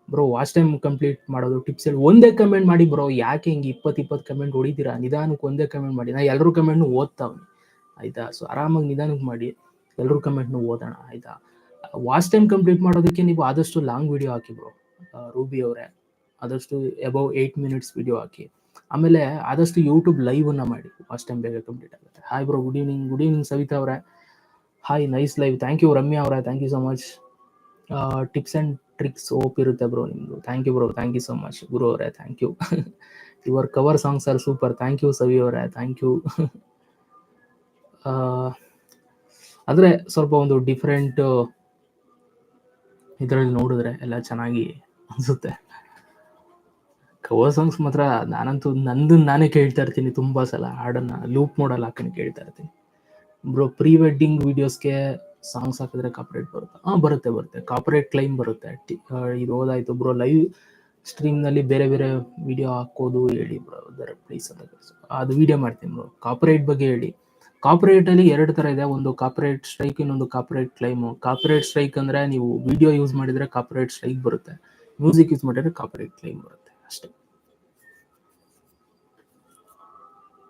ಬ್ರೋ ವಾಚ್ ಟೈಮ್ ಕಂಪ್ಲೀಟ್ ಮಾಡೋದು ಟಿಪ್ಸ್ ಹೇಳಿ. ಒಂದೇ ಕಮೆಂಟ್ ಮಾಡಿ ಬ್ರೋ ಯಾಕೆ ಹಿಂಗೆ ಇಪ್ಪತ್ತು ಇಪ್ಪತ್ತು ಕಮೆಂಟ್ ಹೊಡಿತೀರಾ? ನಿಧಾನಕ್ಕೆ ಒಂದೇ ಕಮೆಂಟ್ ಮಾಡಿ. ನಾ ಎಲ್ಲರೂ ಕಮೆಂಟ್ನು ಓದ್ತಾವ್ನಿ. ಆಯ್ತಾ? ಸೊ ಆರಾಮಾಗಿ ನಿಧಾನಕ್ಕೆ ಮಾಡಿ. ಎಲ್ಲರೂ ಕಮೆಂಟ್ನು ಓದೋಣ. ಆಯ್ತಾ? ವಾಚ್ ಟೈಮ್ ಕಂಪ್ಲೀಟ್ ಮಾಡೋದಕ್ಕೆ ನೀವು ಆದಷ್ಟು ಲಾಂಗ್ ವಿಡಿಯೋ ಹಾಕಿ ಬ್ರೋ ರೂಬಿ ಅವರೇ. ಆದಷ್ಟು ಅಬೌವ್ ಏಯ್ಟ್ ಮಿನಿಟ್ಸ್ ವಿಡಿಯೋ ಹಾಕಿ. ಆಮೇಲೆ ಆದಷ್ಟು ಯೂಟ್ಯೂಬ್ ಲೈವನ್ನು ಮಾಡಿ. ವಾಚ್ ಟೈಮ್ ಬೇಗ ಕಂಪ್ಲೀಟ್ ಆಗುತ್ತೆ. Hi bro good evening good evening Savita ಅವರೇ. Hi nice live thank you Ramya ಅವರೇ. Thank you so much tips and tricks op ಇರುತ್ತೆ ಬ್ರೋ ನಿಮ್ದು. Thank you bro thank you so much Guru ಅವರೇ thank you your cover songs are super thank you Savi ಅವರೇ ಥ್ಯಾಂಕ್ ಯು ಆದರೆ ಸ್ವಲ್ಪ ಒಂದು ಡಿಫ್ರೆಂಟ್ ಇದರಲ್ಲಿ ನೋಡಿದ್ರೆ ಎಲ್ಲ ಚೆನ್ನಾಗಿ ಅನಿಸುತ್ತೆ. ಕವರ್ ಸಾಂಗ್ಸ್ ಮಾತ್ರ ನಾನಂತೂ ನಂದು ನಾನೇ ಕೇಳ್ತಾ ಇರ್ತೀನಿ ತುಂಬಾ ಸಲ ಹಾಡನ್ನು ಲೂಪ್ ಮಾಡಲ್ಲ ಹಾಕೊಂಡು ಕೇಳ್ತಾ ಇರ್ತೀನಿ. ಬ್ರೋ ಪ್ರೀ ವೆಡ್ಡಿಂಗ್ ವಿಡಿಯೋಸ್ಗೆ ಸಾಂಗ್ಸ್ ಹಾಕಿದ್ರೆ ಕಾಪರೇಟ್ ಬರುತ್ತೆ? ಹಾ, ಬರುತ್ತೆ ಬರುತ್ತೆ. ಕಾಪರೇಟ್ ಕ್ಲೈಮ್ ಬರುತ್ತೆ. ಇದು ಹೋದಾಯ್ತು ಬ್ರೋ ಲೈವ್ ಸ್ಟ್ರೀಮ್ನಲ್ಲಿ ಬೇರೆ ಬೇರೆ ವಿಡಿಯೋ ಹಾಕೋದು ಹೇಳಿ ಬ್ರದರ್ ಪ್ಲೀಸ್ ಅಂತ. ಅದು ವಿಡಿಯೋ ಮಾಡ್ತೀನಿ ಬ್ರೋ ಕಾಪರೇಟ್ ಬಗ್ಗೆ ಹೇಳಿ. ಕಾಪರೇಟ್ ಅಲ್ಲಿ ಎರಡು ತರ ಇದೆ. ಒಂದು ಕಾಪರೇಟ್ ಸ್ಟ್ರೈಕ್ ಇನ್ನೊಂದು ಕಾಪರೇಟ್ ಕ್ಲೈಮು ಕಾಪರೇಟ್ ಸ್ಟ್ರೈಕ್ ಅಂದ್ರೆ ನೀವು ವಿಡಿಯೋ ಯೂಸ್ ಮಾಡಿದ್ರೆ ಕಾಪರೇಟ್ ಸ್ಟ್ರೈಕ್ ಬರುತ್ತೆ. ಮ್ಯೂಸಿಕ್ ಯೂಸ್ ಮಾಡಿದ್ರೆ ಕಾಪರೇಟ್ ಕ್ಲೈಮ್ ಬರುತ್ತೆ. ಅಷ್ಟೇ.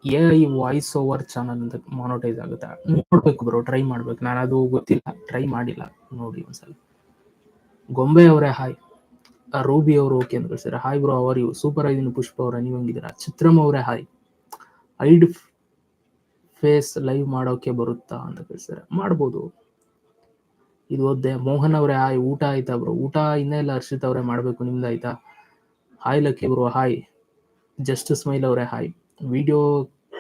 A I voice over channel ಅಂತ ಮಾನೋಟೈಸ್ ಆಗುತ್ತೆ. ನೋಡ್ಬೇಕು ಬ್ರೋ ಟ್ರೈ ಮಾಡ್ಬೇಕು. ನಾನು ಅದು ಗೊತ್ತಿಲ್ಲ ಟ್ರೈ ಮಾಡಿಲ್ಲ. ನೋಡಿ ಒಂದ್ಸಲ. ಗೊಂಬೆ ಅವರೇ ಹಾಯ್ ರೂಬಿ ಅವರು ಓಕೆ ಅಂತ ಕಳಿಸ್ತಾರೆ hi bro how are you super ಆಗಿದ್ದೀನಿ ಪುಷ್ಪ ಅವರ, ನೀವು ಹಂಗಿದ್ದೀರಾ? ಚಿತ್ರಮ್ ಅವರೇ ಹಾಯ್ ಐಡ್ ಫೇಸ್ ಲೈವ್ ಮಾಡೋಕೆ ಬರುತ್ತಾ ಅಂತ ಕಳಿಸ್ತಾರೆ ಮಾಡ್ಬೋದು. ಇದು ಓದ್ದೆ ಮೋಹನ್ ಅವರೇ ಹಾಯ್ ಊಟ ಆಯ್ತಾ ಬ್ರೋ ಊಟ ಇನ್ನೇ ಇಲ್ಲ, ಹರ್ಷಿತ್ ಅವರೇ, ಮಾಡ್ಬೇಕು. ನಿಮ್ದು ಆಯ್ತಾ? Hi lucky bro hi just smile ಅವರೇ hi video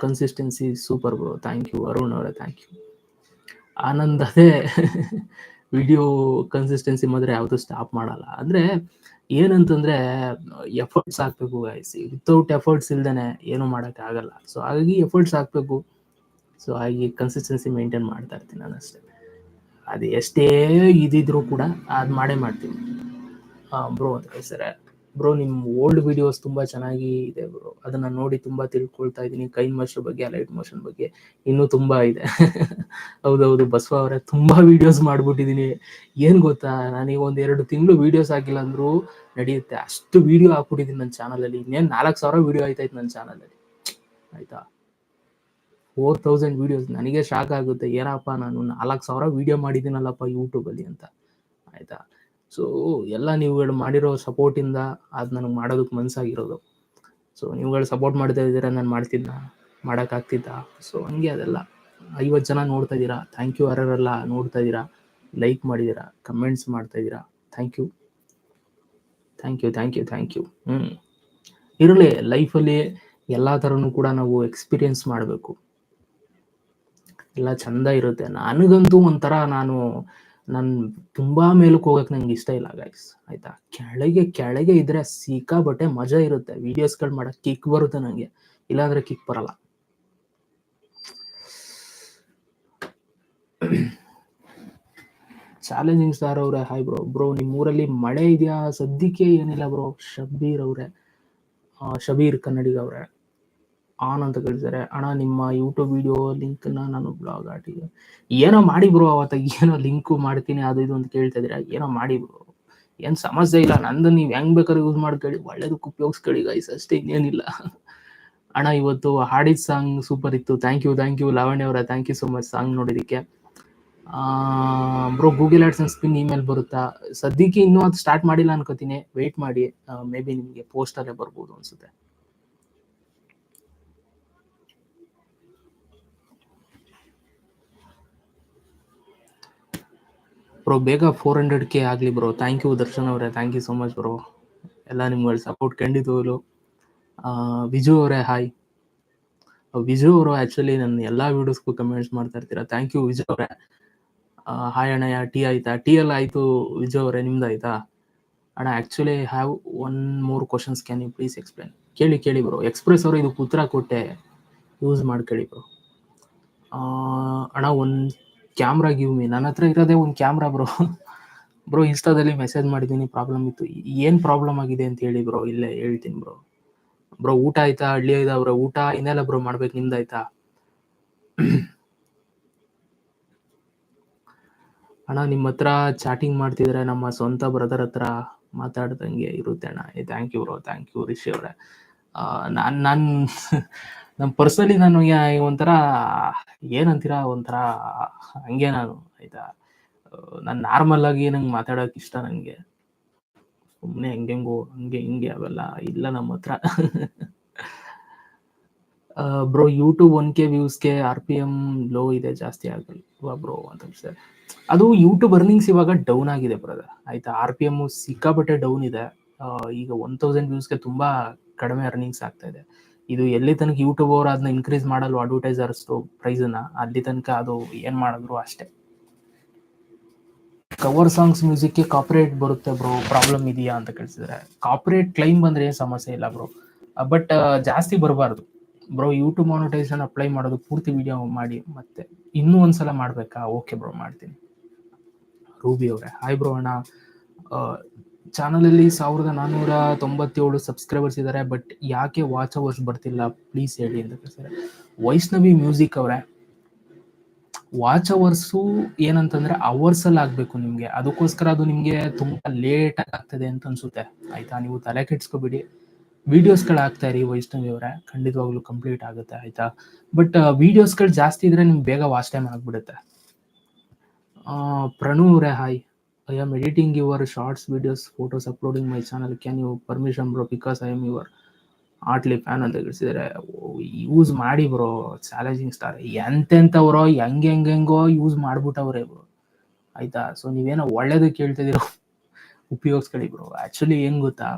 consistency super bro thank you Arun ಅವರೇ ಥ್ಯಾಂಕ್ ಯು ಆನಂದ್ ಅದೇ ವಿಡಿಯೋ ಕನ್ಸಿಸ್ಟೆನ್ಸಿ ಮಾತ್ರ ಯಾವುದು ಸ್ಟಾಪ್ ಮಾಡಲ್ಲ. ಅಂದ್ರೆ ಏನಂತಂದ್ರೆ ಎಫರ್ಟ್ಸ್ ಹಾಕ್ಬೇಕು ಗಾಯ್ಸ್ ವಿತೌಟ್ ಎಫರ್ಟ್ಸ್ ಇಲ್ದೇನೆ ಏನು ಮಾಡಕ್ ಆಗಲ್ಲ. ಸೊ ಹಾಗಾಗಿ ಎಫರ್ಟ್ಸ್ ಹಾಕ್ಬೇಕು. ಸೊ ಹಾಗೆ ಕನ್ಸಿಸ್ಟೆನ್ಸಿ ಮೇಂಟೈನ್ ಮಾಡ್ತಾ ಇರ್ತೀನಿ ನಾನು ಅಷ್ಟೇ. ಅದು ಎಷ್ಟೇ ಇದಿದ್ರು ಕೂಡ ಅದು ಮಾಡೇ ಮಾಡ್ತೀನಿ. ಬ್ರೋ ಅಂತ ಕಳ್ಸಿದ್ರೆ ಬ್ರೋ ನಿಮ್ ಓಲ್ಡ್ ವಿಡಿಯೋಸ್ ತುಂಬಾ ಚೆನ್ನಾಗಿ ಇದೆ ಬ್ರೋ ಅದನ್ನ ನೋಡಿ ತುಂಬಾ ತಿಳ್ಕೊಳ್ತಾ ಇದ್ದೀನಿ. ಕೈನ್ ಮೋಷನ್ ಬಗ್ಗೆ ಲೈಟ್ ಮೋಷನ್ ಬಗ್ಗೆ ಇನ್ನೂ ತುಂಬಾ ಇದೆ. ಹೌದೌದು, ಬಸವ ಅವರೇ ತುಂಬಾ ವಿಡಿಯೋಸ್ ಮಾಡ್ಬಿಟ್ಟಿದೀನಿ. ಏನ್ ಗೊತ್ತಾ, ನಾನೀಗ ಒಂದ್ ಎರಡು ತಿಂಗಳು ವಿಡಿಯೋಸ್ ಆಗಿಲ್ಲ ಅಂದ್ರೂ ನಡೆಯುತ್ತೆ. ಅಷ್ಟು ವಿಡಿಯೋ ಹಾಕ್ಬಿಟ್ಟಿದೀನಿ ನನ್ನ ಚಾನಲ್ ಅಲ್ಲಿ. ಇನ್ನೇನ್ ನಾಲ್ಕು ಸಾವಿರ ವಿಡಿಯೋ ಆಯ್ತಾಯ್ತು ನನ್ನ ಚಾನಲ್ ಅಲ್ಲಿ. ಆಯ್ತಾ? ಫೋರ್ ತೌಸಂಡ್ ವಿಡಿಯೋಸ್ ನನಗೆ ಶಾಕ್ ಆಗುತ್ತೆ. ಏನಪ್ಪ ನಾನು ನಾಲ್ಕು ಸಾವಿರ ವಿಡಿಯೋ ಮಾಡಿದ್ದೀನಲ್ಲಪ್ಪ ಯೂಟ್ಯೂಬ್ ಅಲ್ಲಿ ಅಂತ. ಆಯ್ತಾ? ಸೊ ಎಲ್ಲ ನೀವುಗಳು ಮಾಡಿರೋ ಸಪೋರ್ಟ್ ಇಂದ ಅದು ನನಗೆ ಮಾಡೋದಕ್ಕೆ ಮನಸ್ಸಾಗಿರೋದು ಸೊ ನೀವುಗಳು ಸಪೋರ್ಟ್ ಮಾಡ್ತಾ ಇದ್ದೀರಾ, ನಾನು ಮಾಡ್ತಿದ್ದ ಮಾಡೋಕ್ಕಾಗ್ತಿದ್ದ ಸೊ ಹಂಗೆ ಅದೆಲ್ಲ. ಐವತ್ತು ಜನ ನೋಡ್ತಾ ಇದ್ದೀರಾ ಥ್ಯಾಂಕ್ ಯು ಯಾರೆಲ್ಲ ನೋಡ್ತಾ ಇದ್ದೀರಾ ಲೈಕ್ ಮಾಡಿದ್ದೀರಾ ಕಮೆಂಟ್ಸ್ ಮಾಡ್ತಾ ಇದ್ದೀರಾ thank you thank you thank you thank you ಹ್ಞೂ ಇರಲಿ ಲೈಫಲ್ಲಿ ಎಲ್ಲ ಥರನೂ ಕೂಡ ನಾವು ಎಕ್ಸ್ಪೀರಿಯನ್ಸ್ ಮಾಡಬೇಕು. ಎಲ್ಲ ಚಂದ ಇರುತ್ತೆ. ನನಗಂತೂ ಒಂಥರ ನಾನು ನಾನು ತುಂಬಾ ಮೇಲಕ್ಕೆ ಹೋಗಕ್ಕೆ ನಂಗೆ ಇಷ್ಟ ಇಲ್ಲ ಗೈಸ್ ಆಯ್ತಾ? ಕೆಳಗೆ ಕೆಳಗೆ ಇದ್ರೆ ಸಿಕ್ಕಾಬಟ್ಟೆ ಮಜಾ ಇರುತ್ತೆ. ವಿಡಿಯೋಸ್ಗಳು ಮಾಡೋಕೆ ಕಿಕ್ ಬರುತ್ತೆ ನಂಗೆ. ಇಲ್ಲಾಂದ್ರೆ ಕಿಕ್ ಬರಲ್ಲ. ಚಾಲೆಂಜಿಂಗ್ ಸ್ಟಾರ್ ಅವ್ರೆ ಹಾಯ್ ಬ್ರೋ ಬ್ರೋ ನಿಮ್ಮ ಊರಲ್ಲಿ ಮಳೆ ಇದೆಯಾ? ಸದ್ಯಕ್ಕೆ ಏನಿಲ್ಲ ಬ್ರೋ ಶಬೀರ್ ಅವರೇ. ಶಬೀರ್ ಕನ್ನಡಿಗ ಅವ್ರೆ. ಆನ್ ಅಂತ ಅಣ್ಣ, ನಿಮ್ಮ ಯೂಟ್ಯೂಬ್ ವಿಡಿಯೋ ಲಿಂಕ್ ನಾನು ಬ್ಲಾಗ್ ಆಟಿಗೆ ಏನೋ ಮಾಡಿ ಬ್ರೋ ಅವತ್ತ ಏನೋ ಲಿಂಕು ಮಾಡ್ತೀನಿ, ಅದು ಇದು ಅಂತ ಕೇಳ್ತಾ ಇದ್ರೆ ಏನೋ ಮಾಡಿ ಬ್ರೋ ಏನ್ ಸಮಸ್ಯೆ ಇಲ್ಲ, ನಂದು ನೀವು ಹೆಂಗ್ ಬೇಕಾದ್ರೆ ಯೂಸ್ ಮಾಡ್ಕೊಳ್ಳಿ, ಒಳ್ಳೇದಕ್ಕೆ ಉಪಯೋಗಿಸ್ಕೊಳ್ಳಿ ಗೈಸ್ ಅಷ್ಟೇ ಇನ್ನೇನಿಲ್ಲ. ಅಣ್ಣ, ಇವತ್ತು ಹಾಡಿದ ಸಾಂಗ್ ಸೂಪರ್ ಇತ್ತು. Thank you thank you Lavanya ಅವರ. Thank you so much song ನೋಡಿದಕ್ಕೆ bro Google ads and spin email ಬರುತ್ತಾ? ಸದ್ಯಕ್ಕೆ ಇನ್ನೂ ಅದು ಸ್ಟಾರ್ಟ್ ಮಾಡಿಲ್ಲ ಅನ್ಕೋತೀನಿ. ವೆಯ್ಟ್ ಮಾಡಿ. ಮೇ ಬಿ ನಿಮಗೆ ಪೋಸ್ಟ್ ಅಲ್ಲೇ ಬರ್ಬೋದು ಅನ್ಸುತ್ತೆ. ಬ್ರೋ ಬೇಗ ಫೋರ್ ಹಂಡ್ರೆಡ್ ಕೆ ಆಗಲಿ ಬ್ರೋ ಥ್ಯಾಂಕ್ ಯು ದರ್ಶನ್ ಅವರೇ. Thank you so much bro ಎಲ್ಲ ನಿಮ್ಗಳ ಸಪೋರ್ಟ್ ಆ, ವಿಜು ಅವರೇ ಹಾಯ್ ವಿಜು ಅವರು ಆ್ಯಕ್ಚುಲಿ ನನ್ನ ಎಲ್ಲ ವೀಡಿಯೋಸ್ಗೂ ಕಮೆಂಟ್ಸ್ ಮಾಡ್ತಾ ಇರ್ತೀರಾ? ಥ್ಯಾಂಕ್ ಯು ವಿಜು ಅವರೇ. ಹಾಯ್ ಅಣ್ಣಯ್ಯ. ಟೀ ಆಯ್ತಾ? ಟೀ ಎಲ್ಲ ಆಯಿತು ವಿಜು ಅವರೇ ನಿಮ್ದು ಆಯ್ತಾ? ಅಣ್ಣ actually have one more questions can you please explain ಕೇಳಿ ಕೇಳಿ ಬ್ರೋ ಎಕ್ಸ್ಪ್ರೆಸ್ ಅವರು ಇದು ಉತ್ತರ ಕೊಟ್ಟೆ. ಯೂಸ್ ಮಾಡ್ಕೊಳ್ಳಿ ಬ್ರೋ ಅಣ್ಣ ಒಂದು ಕ್ಯಾಮ್ರಾ ಗಿವ್ ಮೀ ನನ್ನ ಹತ್ರ ಇರೋದೇ ಒಂದು ಕ್ಯಾಮ್ರಾ ಬ್ರೋ ಬ್ರೋ ಇನ್ಸ್ಟಾದಲ್ಲಿ ಮೆಸೇಜ್ ಮಾಡಿದ್ದೀನಿ ಪ್ರಾಬ್ಲಮ್ ಇತ್ತು. ಏನು ಪ್ರಾಬ್ಲಮ್ ಆಗಿದೆ ಅಂತ ಹೇಳಿ ಬ್ರೋ ಇಲ್ಲೇ ಹೇಳ್ತೀನಿ ಬ್ರೋ ಬ್ರೋ ಊಟ ಆಯ್ತಾ? ಹಳ್ಳಿ ಆಯ್ತಾ ಬ್ರೋ ಊಟ ಇನ್ನೆಲ್ಲ ಬ್ರೋ ಮಾಡ್ಬೇಕು ನಿಮ್ದಾಯ್ತಾ ಅಣ್ಣ ನಿಮ್ಮ ಹತ್ರ ಚಾಟಿಂಗ್ ಮಾಡ್ತಿದ್ರೆ ನಮ್ಮ ಸ್ವಂತ ಬ್ರದರ್ ಹತ್ರ ಮಾತಾಡ್ದಂಗೆ ಇರುತ್ತೆ ಅಣ್ಣ. Thank you bro thank you Rishi ಅವರೇ. ನಾನು ನಾನು ನಮ್ಮ ಪರ್ಸನಲಿ ನಾನು ಒಂಥರ ಏನಂತೀರಾ, ಒಂಥರ ಹಂಗೆ ನಾನು, ಆಯ್ತಾ? ನಾನು ನಾರ್ಮಲ್ ಆಗಿ ನಂಗೆ ಮಾತಾಡೋಕೆ ಇಷ್ಟ ನನಗೆ ಸುಮ್ಮನೆ ಹೆಂಗೆಂಗೋ ಹಂಗೆ, ಹಿಂಗೆ ಅವೆಲ್ಲ ಇಲ್ಲ ನಮ್ಮ ಹತ್ರ. ಬ್ರೋ ಯೂಟ್ಯೂಬ್ ಒನ್ ಕೆ ವ್ಯೂಸ್ಗೆ ಆರ್ ಪಿ ಎಂ ಲೋ ಇದೆ, ಜಾಸ್ತಿ ಆಗಲ್ವಾ ಬ್ರೋ ಅಂತ ಸರ್ ಅದು ಯೂಟ್ಯೂಬ್ ಅರ್ನಿಂಗ್ಸ್ ಇವಾಗ ಡೌನ್ ಆಗಿದೆ ಬ್ರದರ್ ಆಯ್ತಾ? ಆರ್ ಪಿ ಎಂ ಸಿಕ್ಕಾಪಟ್ಟೆ ಡೌನ್ ಇದೆ. ಈಗ ಒನ್ ತೌಸಂಡ್ ವ್ಯೂಸ್ಗೆ ತುಂಬಾ ಕಡಿಮೆ ಅರ್ನಿಂಗ್ಸ್ ಆಗ್ತಾ ಇದೆ. ಇದು ಎಲ್ಲಿ ತನಕ ಯೂಟ್ಯೂಬ್ ಅವರು ಅದನ್ನ ಇನ್ಕ್ರೀಸ್ ಮಾಡಲ್ವ ಅಡ್ವರ್ಟೈಸರ್ಸ್ ಪ್ರೈಸನ್ನ ಅಲ್ಲಿ ತನಕ ಅದು ಏನ್ ಮಾಡಿದ್ರು ಅಷ್ಟೇ. ಕವರ್ ಸಾಂಗ್ಸ್ ಮ್ಯೂಸಿಕ್ಗೆ ಕಾಪರೇಟ್ ಬರುತ್ತೆ ಬ್ರೋ ಪ್ರಾಬ್ಲಮ್ ಇದೆಯಾ ಅಂತ ಕೇಳಿಸಿದ್ರೆ. ಕಾಪರೇಟ್ ಕ್ಲೈಮ್ ಬಂದ್ರೆ ಏನು ಸಮಸ್ಯೆ ಇಲ್ಲ ಬ್ರೋ ಬಟ್ ಜಾಸ್ತಿ ಬರಬಾರ್ದು. ಬ್ರೋ ಯೂಟ್ಯೂಬ್ ಮಾನಿಟೈಸೇಷನ್ ಅಪ್ಲೈ ಮಾಡೋದು ಪೂರ್ತಿ ವಿಡಿಯೋ ಮಾಡಿ, ಮತ್ತೆ ಇನ್ನೂ ಒಂದ್ಸಲ ಮಾಡ್ಬೇಕಾ? ಓಕೆ ಬ್ರೋ ಮಾಡ್ತೀನಿ. ರೂಬಿ ಅವರೇ. ಹಾಯ್ ಬ್ರೋ ಅಣ್ಣ. ಚಾನಲಲ್ಲಿ ಸಾವಿರದ ನಾನ್ನೂರ ತೊಂಬತ್ತೇಳು ಸಬ್ಸ್ಕ್ರೈಬರ್ಸ್ ಇದ್ದಾರೆ ಬಟ್ ಯಾಕೆ ವಾಚ್ ಅವರ್ಸ್ ಬರ್ತಿಲ್ಲ? ಪ್ಲೀಸ್ ಹೇಳಿ ಅಂತ ಕೇಳ್ತಾರೆ. ವೈಷ್ಣವಿ ಮ್ಯೂಸಿಕ್ ಅವರೇ ವಾಚ್ ಅವರ್ಸು ಏನಂತಂದ್ರೆ ಅವರ್ಸ್ ಅಲ್ಲಿ ಆಗ್ಬೇಕು ನಿಮ್ಗೆ. ಅದಕ್ಕೋಸ್ಕರ ಅದು ನಿಮ್ಗೆ ತುಂಬಾ ಲೇಟ್ ಆಗ್ತದೆ ಅಂತ ಅನ್ಸುತ್ತೆ. ಆಯ್ತಾ? ನೀವು ತಲೆ ಕೆಡ್ಸ್ಕೊಬಿಡಿ. ವಿಡಿಯೋಸ್ಗಳು ಆಗ್ತಾ ಇರಿ ವೈಷ್ಣವಿ ಅವರೇ. ಖಂಡಿತವಾಗ್ಲೂ ಕಂಪ್ಲೀಟ್ ಆಗುತ್ತೆ, ಆಯ್ತಾ? ಬಟ್ ವಿಡಿಯೋಸ್ಗಳು ಜಾಸ್ತಿ ಇದ್ರೆ ನಿಮ್ಗೆ ಬೇಗ ವಾಚ್ ಟೈಮ್ ಆಗ್ಬಿಡುತ್ತೆ. ಪ್ರಣು ಅವರೇ hi I am editing your shorts videos photos uploading my channel can you permission bro because I am your Atlee fan ಅಂತ ತಿಳಿಸಿದ್ದಾರೆ ಯೂಸ್ ಮಾಡಿ ಬ್ರೋ ಚಾಲೆಂಜಿಂಗ್ ಸ್ಟಾರ್ ಎಂತೆಂಥವ್ರೋ, ಹೆಂಗೆ ಹೆಂಗೆಂಗೋ ಯೂಸ್ ಮಾಡ್ಬಿಟ್ಟವ್ರೆ ಬ್ರೋ ಆಯ್ತಾ? ಸೊ ನೀವೇನೋ ಒಳ್ಳೇದು ಕೇಳ್ತಿದ್ದೀರೋ ಉಪಯೋಗಿಸ್ಕೊಳ್ಳಿ ಬ್ರೋ ಆ್ಯಕ್ಚುಲಿ ಏನು ಗೊತ್ತಾ?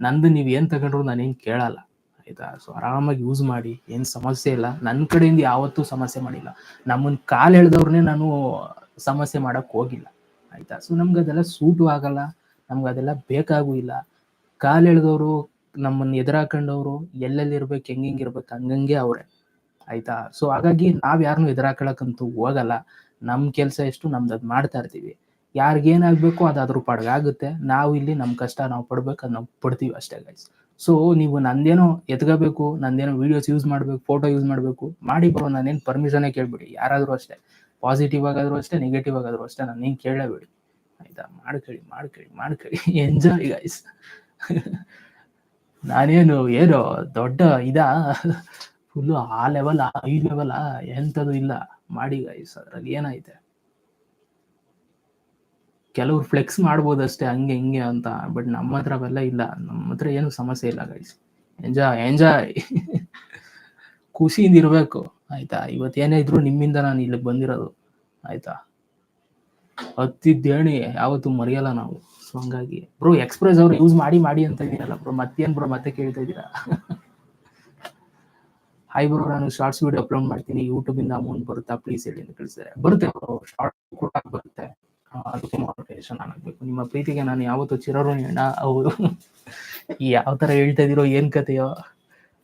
ನಂದು ನೀವು ಏನು ತಗೊಂಡ್ರು ನಾನೇನು ಕೇಳಲ್ಲ. ಆಯ್ತಾ? ಸೊ ಆರಾಮಾಗಿ ಯೂಸ್ ಮಾಡಿ. ಏನು ಸಮಸ್ಯೆ ಇಲ್ಲ. ನನ್ನ ಕಡೆಯಿಂದ ಯಾವತ್ತೂ ಸಮಸ್ಯೆ ಮಾಡಿಲ್ಲ. ನಮ್ಮನ್ನು ಕಾಲು ಎಳ್ದವ್ರನ್ನೇ ನಾನು ಸಮಸ್ಯೆ ಮಾಡೋಕ್ಕೆ ಹೋಗಿಲ್ಲ. ಆಯ್ತಾ? ಸೊ ನಮ್ಗೆ ಅದೆಲ್ಲ ಸೂಟು ಆಗಲ್ಲ. ನಮ್ಗೆ ಅದೆಲ್ಲ ಬೇಕಾಗೂ ಇಲ್ಲ ಕಾಲ್ ಎಳ್ದವ್ರು ನಮ್ಮನ್ನ ಎದುರಾಕೊಂಡವ್ರು ಎಲ್ಲೆಲ್ಲಿ ಇರ್ಬೇಕು, ಹೆಂಗ್ ಹೆಂಗ್ ಇರ್ಬೇಕು ಹಂಗಂಗೆ ಅವ್ರೆ. ಆಯ್ತಾ? ಸೊ ಹಾಗಾಗಿ ನಾವ್ ಯಾರನ್ನು ಎದುರಾಕೊಳಕ್ಕಂತೂ ಹೋಗಲ್ಲ. ನಮ್ ಕೆಲ್ಸ ಎಷ್ಟು, ನಮ್ದು ಅದ್ ಮಾಡ್ತಾ ಇರ್ತೀವಿ. ಯಾರಿಗೇನಾಗ್ಬೇಕು ಅದು ಅದ್ರ ಪಾಡ್ಗೆ ಆಗುತ್ತೆ. ನಾವು ಇಲ್ಲಿ ನಮ್ ಕಷ್ಟ ನಾವು ಪಡ್ಬೇಕು ಅದ್ ನಾವು ಪಡ್ತೀವಿ ಅಷ್ಟೇ ಗೈಸ್ ಸೊ ನೀವು ನಂದೇನೋ ಎತ್ಕೋಬೇಕು ನಂದೇನೋ ವಿಡಿಯೋಸ್ ಯೂಸ್ ಮಾಡ್ಬೇಕು ಫೋಟೋ ಯೂಸ್ ಮಾಡ್ಬೇಕು, ಮಾಡಿ ಬರೋ, ನಾನೇನ್ ಪರ್ಮಿಷನೇ ಕೇಳ್ಬಿಡಿ. ಯಾರಾದ್ರೂ ಅಷ್ಟೇ. ಪಾಸಿಟಿವ್ ಆಗಾದ್ರೂ ಅಷ್ಟೇ ನೆಗೆಟಿವ್ ಆಗಾದ್ರೂ ಅಷ್ಟೇ ನಾನೇನ್ ಕೇಳಬೇಡಿ. ಆಯ್ತಾ? ಮಾಡ್ಕೊಳ್ಳಿ ಮಾಡ್ಕೊಳ್ಳಿ ಮಾಡ್ಕೊಳ್ಳಿ ಎಂಜಾಯ್ ಗೈಸ್ ನಾನೇನು, ಏನು ದೊಡ್ಡ ಇದಾ? ಫುಲ್ಲು ಆ ಲೆವೆಲ್ ಐ ಲೆವೆಲ್ ಎಂಥದ್ದು ಇಲ್ಲ. ಮಾಡಿ ಗೈಸ್ ಅದ್ರಲ್ಲಿ ಏನಾಯ್ತೆ? ಕೆಲವ್ರು ಫ್ಲೆಕ್ಸ್ ಮಾಡ್ಬೋದು ಅಷ್ಟೇ ಹಂಗೆ, ಹಿಂಗೆ ಅಂತ ಬಟ್ ನಮ್ಮ ಹತ್ರ ಅವೆಲ್ಲ ಇಲ್ಲ. ನಮ್ಮ ಹತ್ರ ಏನು ಸಮಸ್ಯೆ ಇಲ್ಲ ಗೈಸ್ ಎಂಜಾಯ್ ಎಂಜಾಯ್ ಖುಷಿಯಿಂದ ಇರ್ಬೇಕು. ಆಯ್ತಾ? ಇವತ್ತೇನೇ ಇದ್ರು ನಿಮ್ಮಿಂದ ನಾನು ಇಲ್ಲಿ ಬಂದಿರೋದು. ಆಯ್ತಾ? ಹತ್ತಿದ್ದೇಣಿ ಯಾವತ್ತು ಮರೆಯಲ್ಲ ನಾವು. ಸೊ ಹಂಗಾಗಿ ಬ್ರೋ ಎಕ್ಸ್ಪ್ರೆಸ್ ಅವ್ರು ಯೂಸ್ ಮಾಡಿ ಮಾಡಿ ಅಂತ ಇದೀರಲ್ಲ ಬ್ರೋ ಮತ್ತೇನ್ ಬ್ರೋ ಮತ್ತೆ ಕೇಳ್ತಾ ಇದ್ದೀರಾ ಹಾಯ್ ಬ್ರೋ ನಾನು ಶಾರ್ಟ್ಸ್ ವಿಡಿಯೋ ಅಪ್ಲೋಡ್ ಮಾಡ್ತೀನಿ. ಯೂಟ್ಯೂಬ್ ಇಂದ ಅಮೌಂಟ್ ಬರುತ್ತಾ? ಪ್ಲೀಸ್ ಹೇಳಿ ಅಂತ ಕಳಿಸಿದ್ರೆ ಬರುತ್ತೆ ಬ್ರೋ ಶಾರ್ಟ್ ಕೂಡ ಬರುತ್ತೆ. ಅದಕ್ಕೆ ಮೋಟಿವೇಶನ್ ಆಗಬೇಕು ನಿಮ್ಮ ಪ್ರೀತಿಗೆ ನಾನು ಯಾವತ್ತು ಅಣ್ಣ ಹೌದು ಯಾವ ತರ ಹೇಳ್ತಾ ಇದೀರೋ ಏನ್ ಕತೆಯೋ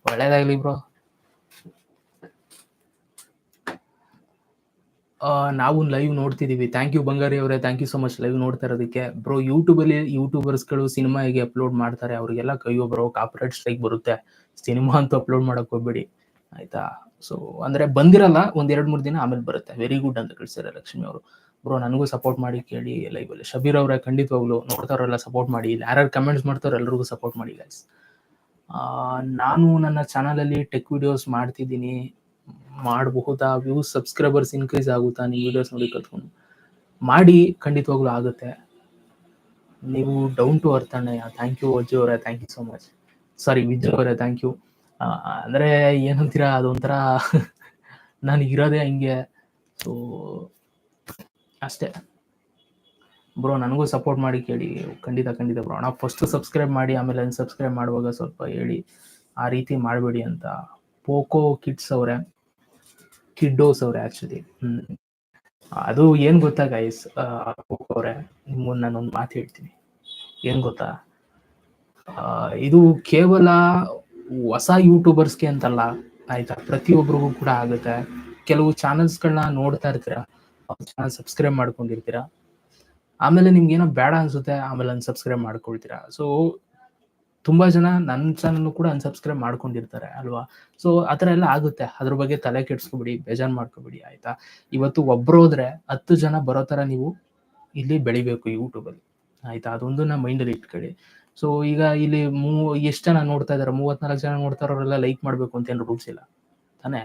ಒಳ್ಳೇದಾಗ್ಲಿ ಬ್ರೋ ನಾವು ಲೈವ್ ನೋಡ್ತಿದೀವಿ. ಥ್ಯಾಂಕ್ ಯು ಬಂಗಾರಿ ಅವರೇ. Thank you so much live ನೋಡ್ತಾ ಇರೋದಕ್ಕೆ. ಬ್ರೋ ಯೂಟ್ಯೂಬ್ ಅಲ್ಲಿ ಯೂಟ್ಯೂಬರ್ಸ್ಗಳು ಸಿನಿಮಾ ಹೇಗೆ ಅಪ್ಲೋಡ್ ಮಾಡ್ತಾರೆ, ಅವ್ರಿಗೆಲ್ಲ ಕೈಯೋ ಬರೋ ಕಾಪರೇಟ್ ಸ್ಟ್ರೈಕ್ ಬರುತ್ತೆ. ಸಿನಿಮಾ ಅಂತೂ ಅಪ್ಲೋಡ್ ಮಾಡಕ್ ಹೋಗ್ಬೇಡಿ. ಆಯ್ತಾ? ಸೊ ಅಂದ್ರೆ ಬಂದಿರಲ್ಲ, ಒಂದ್ ಎರಡ್ ಮೂರ್ ದಿನ ಆಮೇಲೆ ಬರುತ್ತೆ. ವೆರಿ ಗುಡ್ ಅಂತ ಕಳ್ಸಿರ ಲಕ್ಷ್ಮಿ ಅವರು. ಬ್ರೋ ನನಗೂ ಸಪೋರ್ಟ್ ಮಾಡಿ ಕೇಳಿ ಲೈವ್ ಅಲ್ಲಿ. ಶಬೀರ್ ಅವರೇ, ಖಂಡಿತವಾಗ್ಲು ನೋಡ್ತಾರಲ್ಲ ಸಪೋರ್ಟ್ ಮಾಡಿ. ಯಾರ್ಯಾರು ಕಮೆಂಟ್ಸ್ ಮಾಡ್ತಾರೋ ಎಲ್ರಿಗೂ ಸಪೋರ್ಟ್ ಮಾಡಿ ಗೈಸ್ ನಾನು ನನ್ನ ಚಾನಲ್ ಅಲ್ಲಿ ಟೆಕ್ ವಿಡಿಯೋಸ್ ಮಾಡ್ತಿದ್ದೀನಿ. ಮಾಡಬಹುದಾ? ವ್ಯೂಸ್ ಸಬ್ಸ್ಕ್ರೈಬರ್ಸ್ ಇನ್ಕ್ರೀಸ್ ಆಗುತ್ತಾ? ನೀವು ವಿಡಿಯೋಸ್ ನೋಡಿ ಕಲ್ತ್ಕೊಂಡು. ಮಾಡಿ, ಖಂಡಿತವಾಗ್ಲೂ ಆಗುತ್ತೆ. ನೀವು ಡೌನ್ ಟು ಅರ್ಥ ಅಣ್ಣಯ್ಯ. ಥ್ಯಾಂಕ್ ಯು ಅಜ್ಜು ಅವರೇ. Thank you so much sorry Vijay ಅವರೇ. ಥ್ಯಾಂಕ್ ಯು ಅಂದ್ರೆ ಏನಂತೀರಾ? ಅದೊಂಥರ ನಾನು ಇರೋದೇ ಹಿಂಗೆ. ಸೊ ಅಷ್ಟೇ. ಬ್ರೋ ನನಗೂ ಸಪೋರ್ಟ್ ಮಾಡಿ ಕೇಳಿ. ಖಂಡಿತ ಖಂಡಿತ ಬ್ರೋ ಅಣ್ಣ ಫಸ್ಟ್ ಸಬ್ಸ್ಕ್ರೈಬ್ ಮಾಡಿ, ಆಮೇಲೆ ಅನ್ಸಬ್ಸ್ಕ್ರೈಬ್ ಮಾಡುವಾಗ ಸ್ವಲ್ಪ ಹೇಳಿ ಆ ರೀತಿ ಮಾಡಬೇಡಿ ಅಂತ. ಪೋಕೋ ಕಿಡ್ಸ್ ಅವರೇ. ಕಿಡ್ಡೋಸ್ ಅವ್ರೆ ಆಕ್ಚುಲಿ ಅದು ಏನ್ ಗೊತ್ತಾ ಗೈಸ್ ಅವ್ರೆ ನಿಮ್ಮನ್ನ ನಾನೊಂದು ಮಾತು ಹೇಳ್ತೀನಿ. ಏನ್ ಗೊತ್ತಾ? ಇದು ಕೇವಲ ಹೊಸ ಯೂಟ್ಯೂಬರ್ಸ್ಗೆ ಅಂತಲ್ಲ, ಆಯ್ತಾ? ಪ್ರತಿಯೊಬ್ಬರಿಗೂ ಕೂಡ ಆಗುತ್ತೆ. ಕೆಲವು ಚಾನೆಲ್ಸ್ಗಳನ್ನ ನೋಡ್ತಾ ಇರ್ತೀರಾ? ಚಾನಲ್ ಸಬ್ಸ್ಕ್ರೈಬ್ ಮಾಡ್ಕೊಂಡಿರ್ತೀರಾ? ಆಮೇಲೆ ನಿಮ್ಗೆ ಏನೋ ಬೇಡ ಅನ್ಸುತ್ತೆ, ಆಮೇಲೆ ಅನ್ಸಬ್ಸ್ಕ್ರೈಬ್ ಮಾಡ್ಕೊಳ್ತೀರಾ? ಸೊ ತುಂಬಾ ಜನ ನನ್ನ ಚಾನಲ್ ಕೂಡ ಅನ್ಸಬ್ಸ್ಕ್ರೈಬ್ ಮಾಡ್ಕೊಂಡಿರ್ತಾರೆ, ಅಲ್ವಾ? ಸೊ ಆತರ ಎಲ್ಲ ಆಗುತ್ತೆ. ಅದ್ರ ಬಗ್ಗೆ ತಲೆ ಕೆಡ್ಸ್ಕೊಬಿಡಿ, ಬೇಜಾರ್ ಮಾಡ್ಕೊಬಿಡಿ, ಆಯ್ತಾ? ಇವತ್ತು ಒಬ್ರು ಹೋದ್ರೆ ಹತ್ತು ಜನ ಬರೋ ತರ ನೀವು ಇಲ್ಲಿ ಬೆಳಿಬೇಕು ಯೂಟ್ಯೂಬ್ ಅಲ್ಲಿ ಆಯ್ತಾ? ಅದೊಂದು ನಮ್ಮ ಮೈಂಡಲ್ಲಿ ಇಟ್ಕೊಳ್ಳಿ. ಸೊ ಈಗ ಇಲ್ಲಿ ಮೂ, ಎಷ್ಟು ಜನ ನೋಡ್ತಾ ಇದಾರೆ? ಮೂವತ್ನಾಲ್ಕು ಜನ ನೋಡ್ತಾ ಇರೋರೆಲ್ಲ ಲೈಕ್ ಮಾಡ್ಬೇಕು ಅಂತ ಏನು ರೂಲ್ಸ್ ಇಲ್ಲ, ತಾನೇ?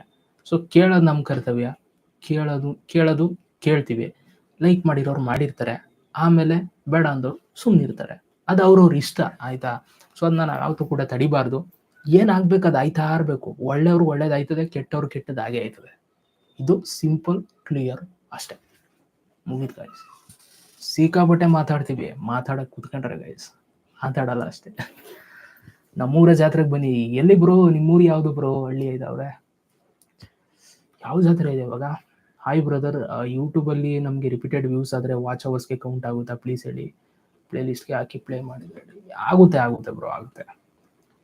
ಸೊ ಕೇಳೋದು ನಮ್ಮ ಕರ್ತವ್ಯ. ಕೇಳೋದು ಕೇಳೋದು ಕೇಳ್ತೀವಿ. ಲೈಕ್ ಮಾಡಿರೋರು ಮಾಡಿರ್ತಾರೆ. ಆಮೇಲೆ ಬೇಡ ಅಂದವ್ರು ಸುಮ್ಮನಿರ್ತಾರೆ ಅದು ಅವ್ರವ್ರ ಇಷ್ಟ, ಆಯ್ತಾ? ಸೊ ಅದನ್ನ ನಾವು ಯಾವತ್ತೂ ಕೂಡ ತಡಿಬಾರ್ದು. ಏನಾಗ್ಬೇಕು ಅದು ಆಯ್ತಾ ಇರ್ಬೇಕು. ಒಳ್ಳೆಯವ್ರು ಒಳ್ಳೇದಾಯ್ತದೆ ಕೆಟ್ಟವ್ರು ಕೆಟ್ಟದ್ದು ಹಾಗೆ ಆಯ್ತದೆ. ಇದು ಸಿಂಪಲ್, ಕ್ಲಿಯರ್ ಅಷ್ಟೇ. ಮುಗಿದ್ ಗೈಸ್ ಸಿಕ್ಕಾಬಟ್ಟೆ ಮಾತಾಡ್ತೀವಿ. ಮಾತಾಡಕ್ ಕುತ್ಕೊಂಡ್ರೆ ಗೈಸ್ ಮಾತಾಡಲ್ಲ ಅಷ್ಟೇ. ನಮ್ಮೂರ ಜಾತ್ರೆಗೆ ಬನ್ನಿ. ಎಲ್ಲಿ ಬ್ರೋ ನಿಮ್ಮೂರು ಯಾವ್ದು ಬ್ರೋ ಹಳ್ಳಿ ಇದಾವ್ರೆ ಯಾವ ಜಾತ್ರೆ ಇದೆ ಇವಾಗ? ಹಾಯ್ ಬ್ರದರ್ ಯೂಟ್ಯೂಬಲ್ಲಿ ನಮ್ಗೆ ರಿಪೀಟೆಡ್ ವ್ಯೂಸ್ ಆದ್ರೆ ವಾಚ್ ಅವರ್ಸ್ಗೆ ಕೌಂಟ್ ಆಗುತ್ತಾ? ಪ್ಲೀಸ್ ಹೇಳಿ. ಪ್ಲೇ ಲಿಸ್ಟ್ಗೆ ಹಾಕಿ ಪ್ಲೇ ಮಾಡಿದ್ರೆ ಆಗುತ್ತೆ ಆಗುತ್ತೆ ಬ್ರೋ ಆಗುತ್ತೆ.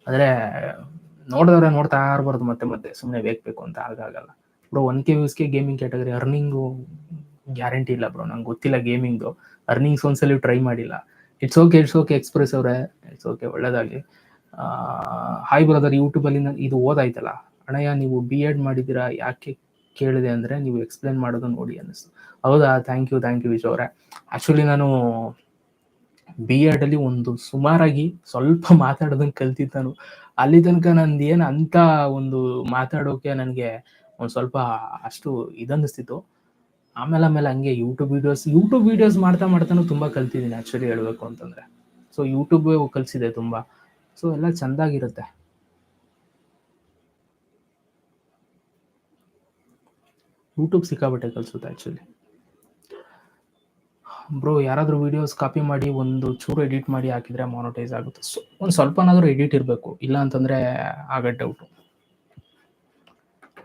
ಆದ್ರೆ ನೋಡಿದವ್ರೆ ನೋಡ್ತಾ ಇರಬಾರ್ದು ಮತ್ತೆ ಮತ್ತೆ ಸುಮ್ಮನೆ ಬೇಕು ಬೇಕು ಅಂತ ಆಗಾಗಲ್ಲ. ಬ್ರೋ ಒನ್ ಕೆ ವ್ಯೂಸ್ಗೆ ಗೇಮಿಂಗ್ ಕ್ಯಾಟಗರಿ ಅರ್ನಿಂಗು ಗ್ಯಾರಂಟಿ ಇಲ್ಲ ಬ್ರೋ ನಂಗೆ ಗೊತ್ತಿಲ್ಲ ಗೇಮಿಂಗ್ದು ಅರ್ನಿಂಗ್ಸ್ ಒಂದ್ಸಲಿ ಟ್ರೈ ಮಾಡಿಲ್ಲ. It's okay it's okay express ಅವರೇ. ಇಟ್ಸ್ ಓಕೆ ಒಳ್ಳೇದಾಗಲಿ. ಹಾಯ್ ಬ್ರದರ್ ಯೂಟ್ಯೂಬಲ್ಲಿ ನಾನು ಇದು ಓದಾಯ್ತಲ್ಲ? ಅಣಯ್ಯ ನೀವು ಬಿ ಎಡ್ ಮಾಡಿದ್ದೀರಾ? ಯಾಕೆ ಕೇಳಿದೆ ಅಂದರೆ ನೀವು ಎಕ್ಸ್ಪ್ಲೇನ್ ಮಾಡೋದು ನೋಡಿ ಅನ್ನಿಸ್ತು. ಹೌದಾ? Thank you thank you Vijay ಅವರೇ. ಆ್ಯಕ್ಚುಲಿ ನಾನು ಬಿ ಅಲ್ಲಿ ಒಂದು ಸುಮಾರಾಗಿ ಸ್ವಲ್ಪ ಮಾತಾಡೋದನ್ನ ಕಲ್ತಿದ್ದು ಅಲ್ಲಿ ತನಕ ನಂದು ಏನು ಅಂತ ಒಂದು ಮಾತಾಡೋಕೆ ನನಗೆ ಒಂದು ಸ್ವಲ್ಪ ಅಷ್ಟು ಇದನ್ನಿಸ್ತಿತ್ತು ಆಮೇಲೆ ಆಮೇಲೆ ಹಂಗೆ ಯೂಟ್ಯೂಬ್ ವೀಡಿಯೋಸ್ ಯೂಟ್ಯೂಬ್ ವೀಡಿಯೋಸ್ ಮಾಡ್ತಾ ಮಾಡ್ತಾನು ತುಂಬ ಕಲ್ತಿದ್ದೀನಿ ಆ್ಯಕ್ಚುಲಿ ಹೇಳಬೇಕು ಅಂತಂದರೆ. ಸೊ ಯೂಟ್ಯೂಬ್ ಕಲಿಸಿದೆ ತುಂಬ. ಸೊ ಎಲ್ಲ ಚೆಂದಾಗಿರುತ್ತೆ. ಯೂಟ್ಯೂಬ್ ಸಿಕ್ಕಾಬಟ್ಟೆ ಕಲಿಸುತ್ತೆ ಆ್ಯಕ್ಚುಲಿ ಬ್ರೋ, ಯಾರಾದರೂ ವಿಡಿಯೋಸ್ ಕಾಪಿ ಮಾಡಿ ಒಂದು ಚೂರು ಎಡಿಟ್ ಮಾಡಿ ಹಾಕಿದ್ರೆ ಮಾನಿಟೈಸ್ ಆಗುತ್ತೆ. ಸೊ ಒಂದು ಸ್ವಲ್ಪನಾದರೂ ಎಡಿಟ್ ಇರಬೇಕು. ಇಲ್ಲ ಅಂತಂದರೆ ಆಗ ಡೌಟು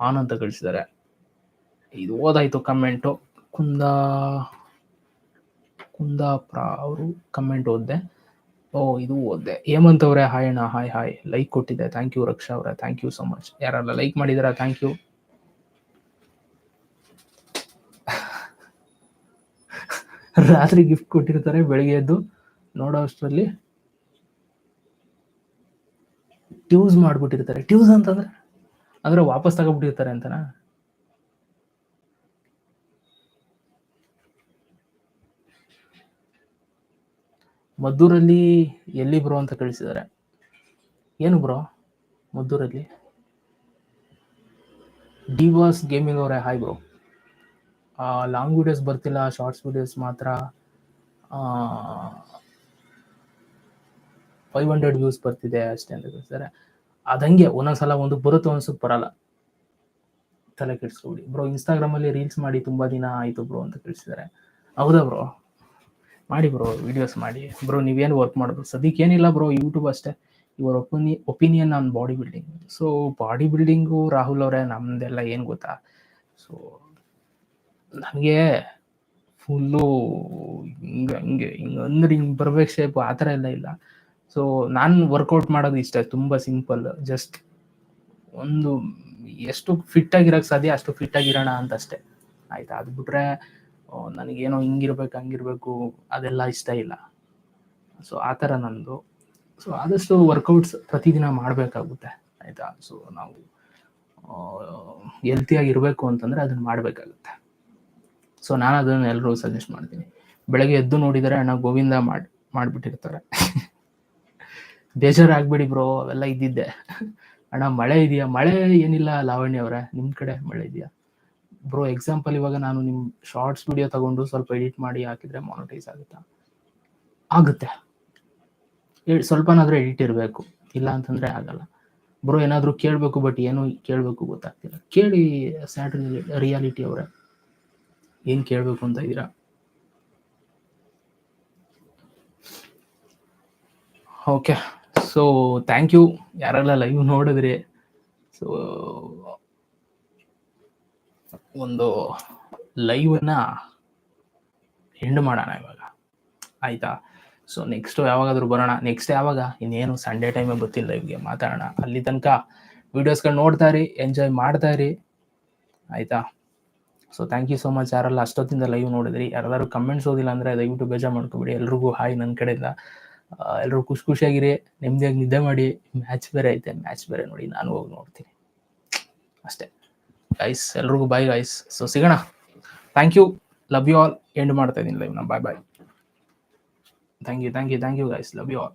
ಆನ್ ಅಂತ ಕಳಿಸಿದ್ದಾರೆ ಇದು ಓದಾಯಿತು ಕಮೆಂಟು ಕುಂದ, ಕುಂದಾಪ್ರ ಅವರು ಕಮೆಂಟ್ ಓದಿದೆ. ಓ, ಇದು ಓದ್ದೆ. ಹೇಮಂತ್ ಅವರೇ ಹಾಯ್ ಅಣ್ಣ ಹಾಯ್ ಹಾಯ್ ಲೈಕ್ ಕೊಟ್ಟಿದ್ದೆ. ಥ್ಯಾಂಕ್ ಯು ರಕ್ಷಾ ಅವರೇ. ಥ್ಯಾಂಕ್ ಯು ಸೊ ಮಚ್ ಯಾರೆಲ್ಲ ಲೈಕ್ ಮಾಡಿದಾರ ಥ್ಯಾಂಕ್ ಯು ರಾತ್ರಿ ಗಿಫ್ಟ್ ಕೊಟ್ಟಿರ್ತಾರೆ, ಬೆಳಿಗ್ಗೆ ಎದ್ದು ನೋಡೋ ಅಷ್ಟರಲ್ಲಿ ಟ್ಯೂಸ್ ಮಾಡ್ಬಿಟ್ಟಿರ್ತಾರೆ. ಟ್ಯೂಸ್ ಅಂತಂದ್ರೆ? ಅಂದ್ರೆ ವಾಪಸ್ ತಗೊಬಿಟ್ಟಿರ್ತಾರೆ ಅಂತನಾ? ಮದ್ದೂರಲ್ಲಿ ಎಲ್ಲಿ ಬ್ರೋ ಅಂತ ಕಳಿಸಿದ್ದಾರೆ? ಏನು ಬ್ರೋ ಮದ್ದೂರಲ್ಲಿ? ಡಿವಾಸ್ ಗೇಮಿಂಗ್ ಅವರೇ ಹಾಯ್ ಬ್ರೋ ಲಾಂಗ್ ವಿಡಿಯೋಸ್ ಬರ್ತಿಲ್ಲ ಶಾರ್ಟ್ಸ್ ವಿಡಿಯೋಸ್ ಮಾತ್ರ ಫೈವ್ ಹಂಡ್ರೆಡ್ ವ್ಯೂಸ್ ಬರ್ತಿದೆ ಅಷ್ಟೇ ಅಂತ ಕಳಿಸ್ತಾರೆ ಅದಂಗೆ ಒಂದೊಂದ್ಸಲ ಒಂದು ಬರುತ್ತೆ ಒಂದ್ಸಕ್ ಬರಲ್ಲ. ತಲೆ ಕೆಡಿಸ್ಕೊಬಿಡಿ. ಬ್ರೋ ಇನ್ಸ್ಟಾಗ್ರಾಮಲ್ಲಿ ರೀಲ್ಸ್ ಮಾಡಿ ತುಂಬ ದಿನ ಆಯಿತು ಬ್ರೋ ಅಂತ ತಿಳಿಸಿದ್ದಾರೆ ಹೌದಾ ಬ್ರೋ ಮಾಡಿ ಬ್ರೋ ವಿಡಿಯೋಸ್ ಮಾಡಿ. ಬ್ರೋ ನೀವೇನು ವರ್ಕ್ ಮಾಡೋದು? ಸದ್ಯಕ್ಕೆ ಏನಿಲ್ಲ ಬ್ರೋ ಯೂಟ್ಯೂಬ್ ಅಷ್ಟೇ. ಇವರ opinion opinion on body building so body building Rahul ಅವರೇ, ನಮ್ದೆಲ್ಲ ಏನು ಗೊತ್ತಾ? ಸೊ ನನಗೆ ಫುಲ್ಲು ಹಿಂಗೆ, ಹಂಗೆ, ಹಿಂಗೆ ಅಂದ್ರೆ ಹಿಂಗೆ ಬರ್ಬೇಕು ಶೇಪ್ ಆ ಥರ ಎಲ್ಲ ಇಲ್ಲ. ಸೊ ನಾನು ವರ್ಕೌಟ್ ಮಾಡೋದು ಇಷ್ಟ, ತುಂಬ ಸಿಂಪಲ್ ಜಸ್ಟ್ ಒಂದು ಎಷ್ಟು ಫಿಟ್ ಆಗಿರೋಕ್ಕೆ ಸಾಧ್ಯ ಅಷ್ಟು ಫಿಟ್ ಆಗಿರೋಣ ಅಂತ ಅಷ್ಟೇ ಆಯ್ತಾ? ಅದು ಬಿಟ್ರೆ ನನಗೇನೋ ಹಿಂಗಿರ್ಬೇಕು, ಹಂಗಿರ್ಬೇಕು, ಅದೆಲ್ಲ ಇಷ್ಟ ಇಲ್ಲ. ಸೊ ಆ ಥರ ನಂದು ಸೊ ಆದಷ್ಟು ವರ್ಕೌಟ್ಸ್ ಪ್ರತಿದಿನ ಮಾಡಬೇಕಾಗುತ್ತೆ. ಆಯಿತಾ? ಸೊ ನಾವು ಹೆಲ್ತಿಯಾಗಿರಬೇಕು ಅಂತಂದರೆ ಅದನ್ನು ಮಾಡಬೇಕಾಗುತ್ತೆ. ಸೊ ನಾನು ಅದನ್ನು ಎಲ್ಲರೂ ಸಜೆಸ್ಟ್ ಮಾಡ್ತೀನಿ. ಬೆಳಗ್ಗೆ ಎದ್ದು ನೋಡಿದರೆ ಅಣ್ಣ ಗೋವಿಂದ ಮಾಡಿ, ಮಾಡಿಬಿಟ್ಟಿರ್ತಾರೆ. ಬೇಜಾರಾಗ್ಬಿಡಿ ಬ್ರೋ ಅವೆಲ್ಲ ಇದ್ದಿದ್ದೆ. ಅಣ್ಣ, ಮಳೆ ಇದೆಯಾ? ಮಳೆ ಏನಿಲ್ಲ, ಲಾವಣ್ಯ ಅವರೇ. ನಿಮ್ಮ ಕಡೆ ಮಳೆ ಇದೆಯಾ? ಬ್ರೋ ಎಕ್ಸಾಂಪಲ್ ಇವಾಗ ನಾನು ನಿಮ್ಮ ಶಾರ್ಟ್ಸ್ ವಿಡಿಯೋ ತಗೊಂಡು ಸ್ವಲ್ಪ ಎಡಿಟ್ ಮಾಡಿ ಹಾಕಿದ್ರೆ ಮಾನಿಟೈಸ್ ಆಗುತ್ತಾ? ಆಗುತ್ತೆ. ಸ್ವಲ್ಪನಾದ್ರೂ ಎಡಿಟ್ ಇರಬೇಕು. ಇಲ್ಲ ಅಂತಂದ್ರೆ ಆಗಲ್ಲ. ಬ್ರೋ ಏನಾದರೂ ಕೇಳಬೇಕು ಬಟ್ ಏನು ಕೇಳಬೇಕು ಗೊತ್ತಾಗ್ತಿಲ್ಲ. ಕೇಳಿ ಸ್ಯಾಟರ್ಡೇ ರಿಯಾಲಿಟಿ ಅವರೇ. ಏನು ಕೇಳಬೇಕು ಅಂತ ಇದ್ದೀರಾ? ಓಕೆ ಸೊ ಥ್ಯಾಂಕ್ ಯು ಯಾರೆಲ್ಲ ಲೈವ್ ನೋಡಿದ್ರಿ? ಸೊ ಒಂದು ಲೈವನ್ನ ಎಂಡ್ ಮಾಡೋಣ ಇವಾಗ. ಆಯ್ತಾ? ಸೊ ನೆಕ್ಸ್ಟ್ ಯಾವಾಗಾದರೂ ಬರೋಣ. ನೆಕ್ಸ್ಟ್ ಯಾವಾಗ? ಇನ್ನೇನು ಸಂಡೇ ಟೈಮೇ ಗೊತ್ತಿಲ್ಲ ಲೈವ್ಗೆ ಮಾತಾಡೋಣ. ಅಲ್ಲಿ ತನಕ ವಿಡಿಯೋಸ್ಗಳು ನೋಡ್ತಾ ಇರಿ ಎಂಜಾಯ್ ಮಾಡ್ತಾ ಇರಿ. ಆಯ್ತಾ? So thank you so much ಯಾರೆಲ್ಲ ಅಷ್ಟೊತ್ತಿಂದ ಲೈವ್ ನೋಡಿದ್ರಿ, ಯಾರಾದ್ರೂ ಕಮೆಂಟ್ಸ್ ಓದಿಲ್ಲ ಅಂದರೆ ದಯವಿಟ್ಟು ಬೇಜಾರು ಮಾಡ್ಕೊಬಿಡಿ. ಎಲ್ರಿಗೂ ಹಾಯ್ ನನ್ನ ಕಡೆಯಿಂದ. ಎಲ್ಲರೂ ಖುಷಿ ಖುಷಿಯಾಗಿರಿ, ನೆಮ್ಮದಿಯಾಗಿ ನಿದ್ದೆ ಮಾಡಿ. ಮ್ಯಾಚ್ ಬೇರೆ ಐತೆ ಮ್ಯಾಚ್ ಬೇರೆ ನೋಡಿ ನಾನು ಹೋಗಿ ನೋಡ್ತೀನಿ. ಅಷ್ಟೇ. ಗೈಸ್ ಎಲ್ರಿಗೂ ಬಾಯ್ ಗೈಸ್ ಸೊ ಸಿಗೋಣ. Thank you love you all end ಮಾಡ್ತಾ ಇದ್ದೀನಿ ನ. Bye bye thank you thank you thank you guys love you all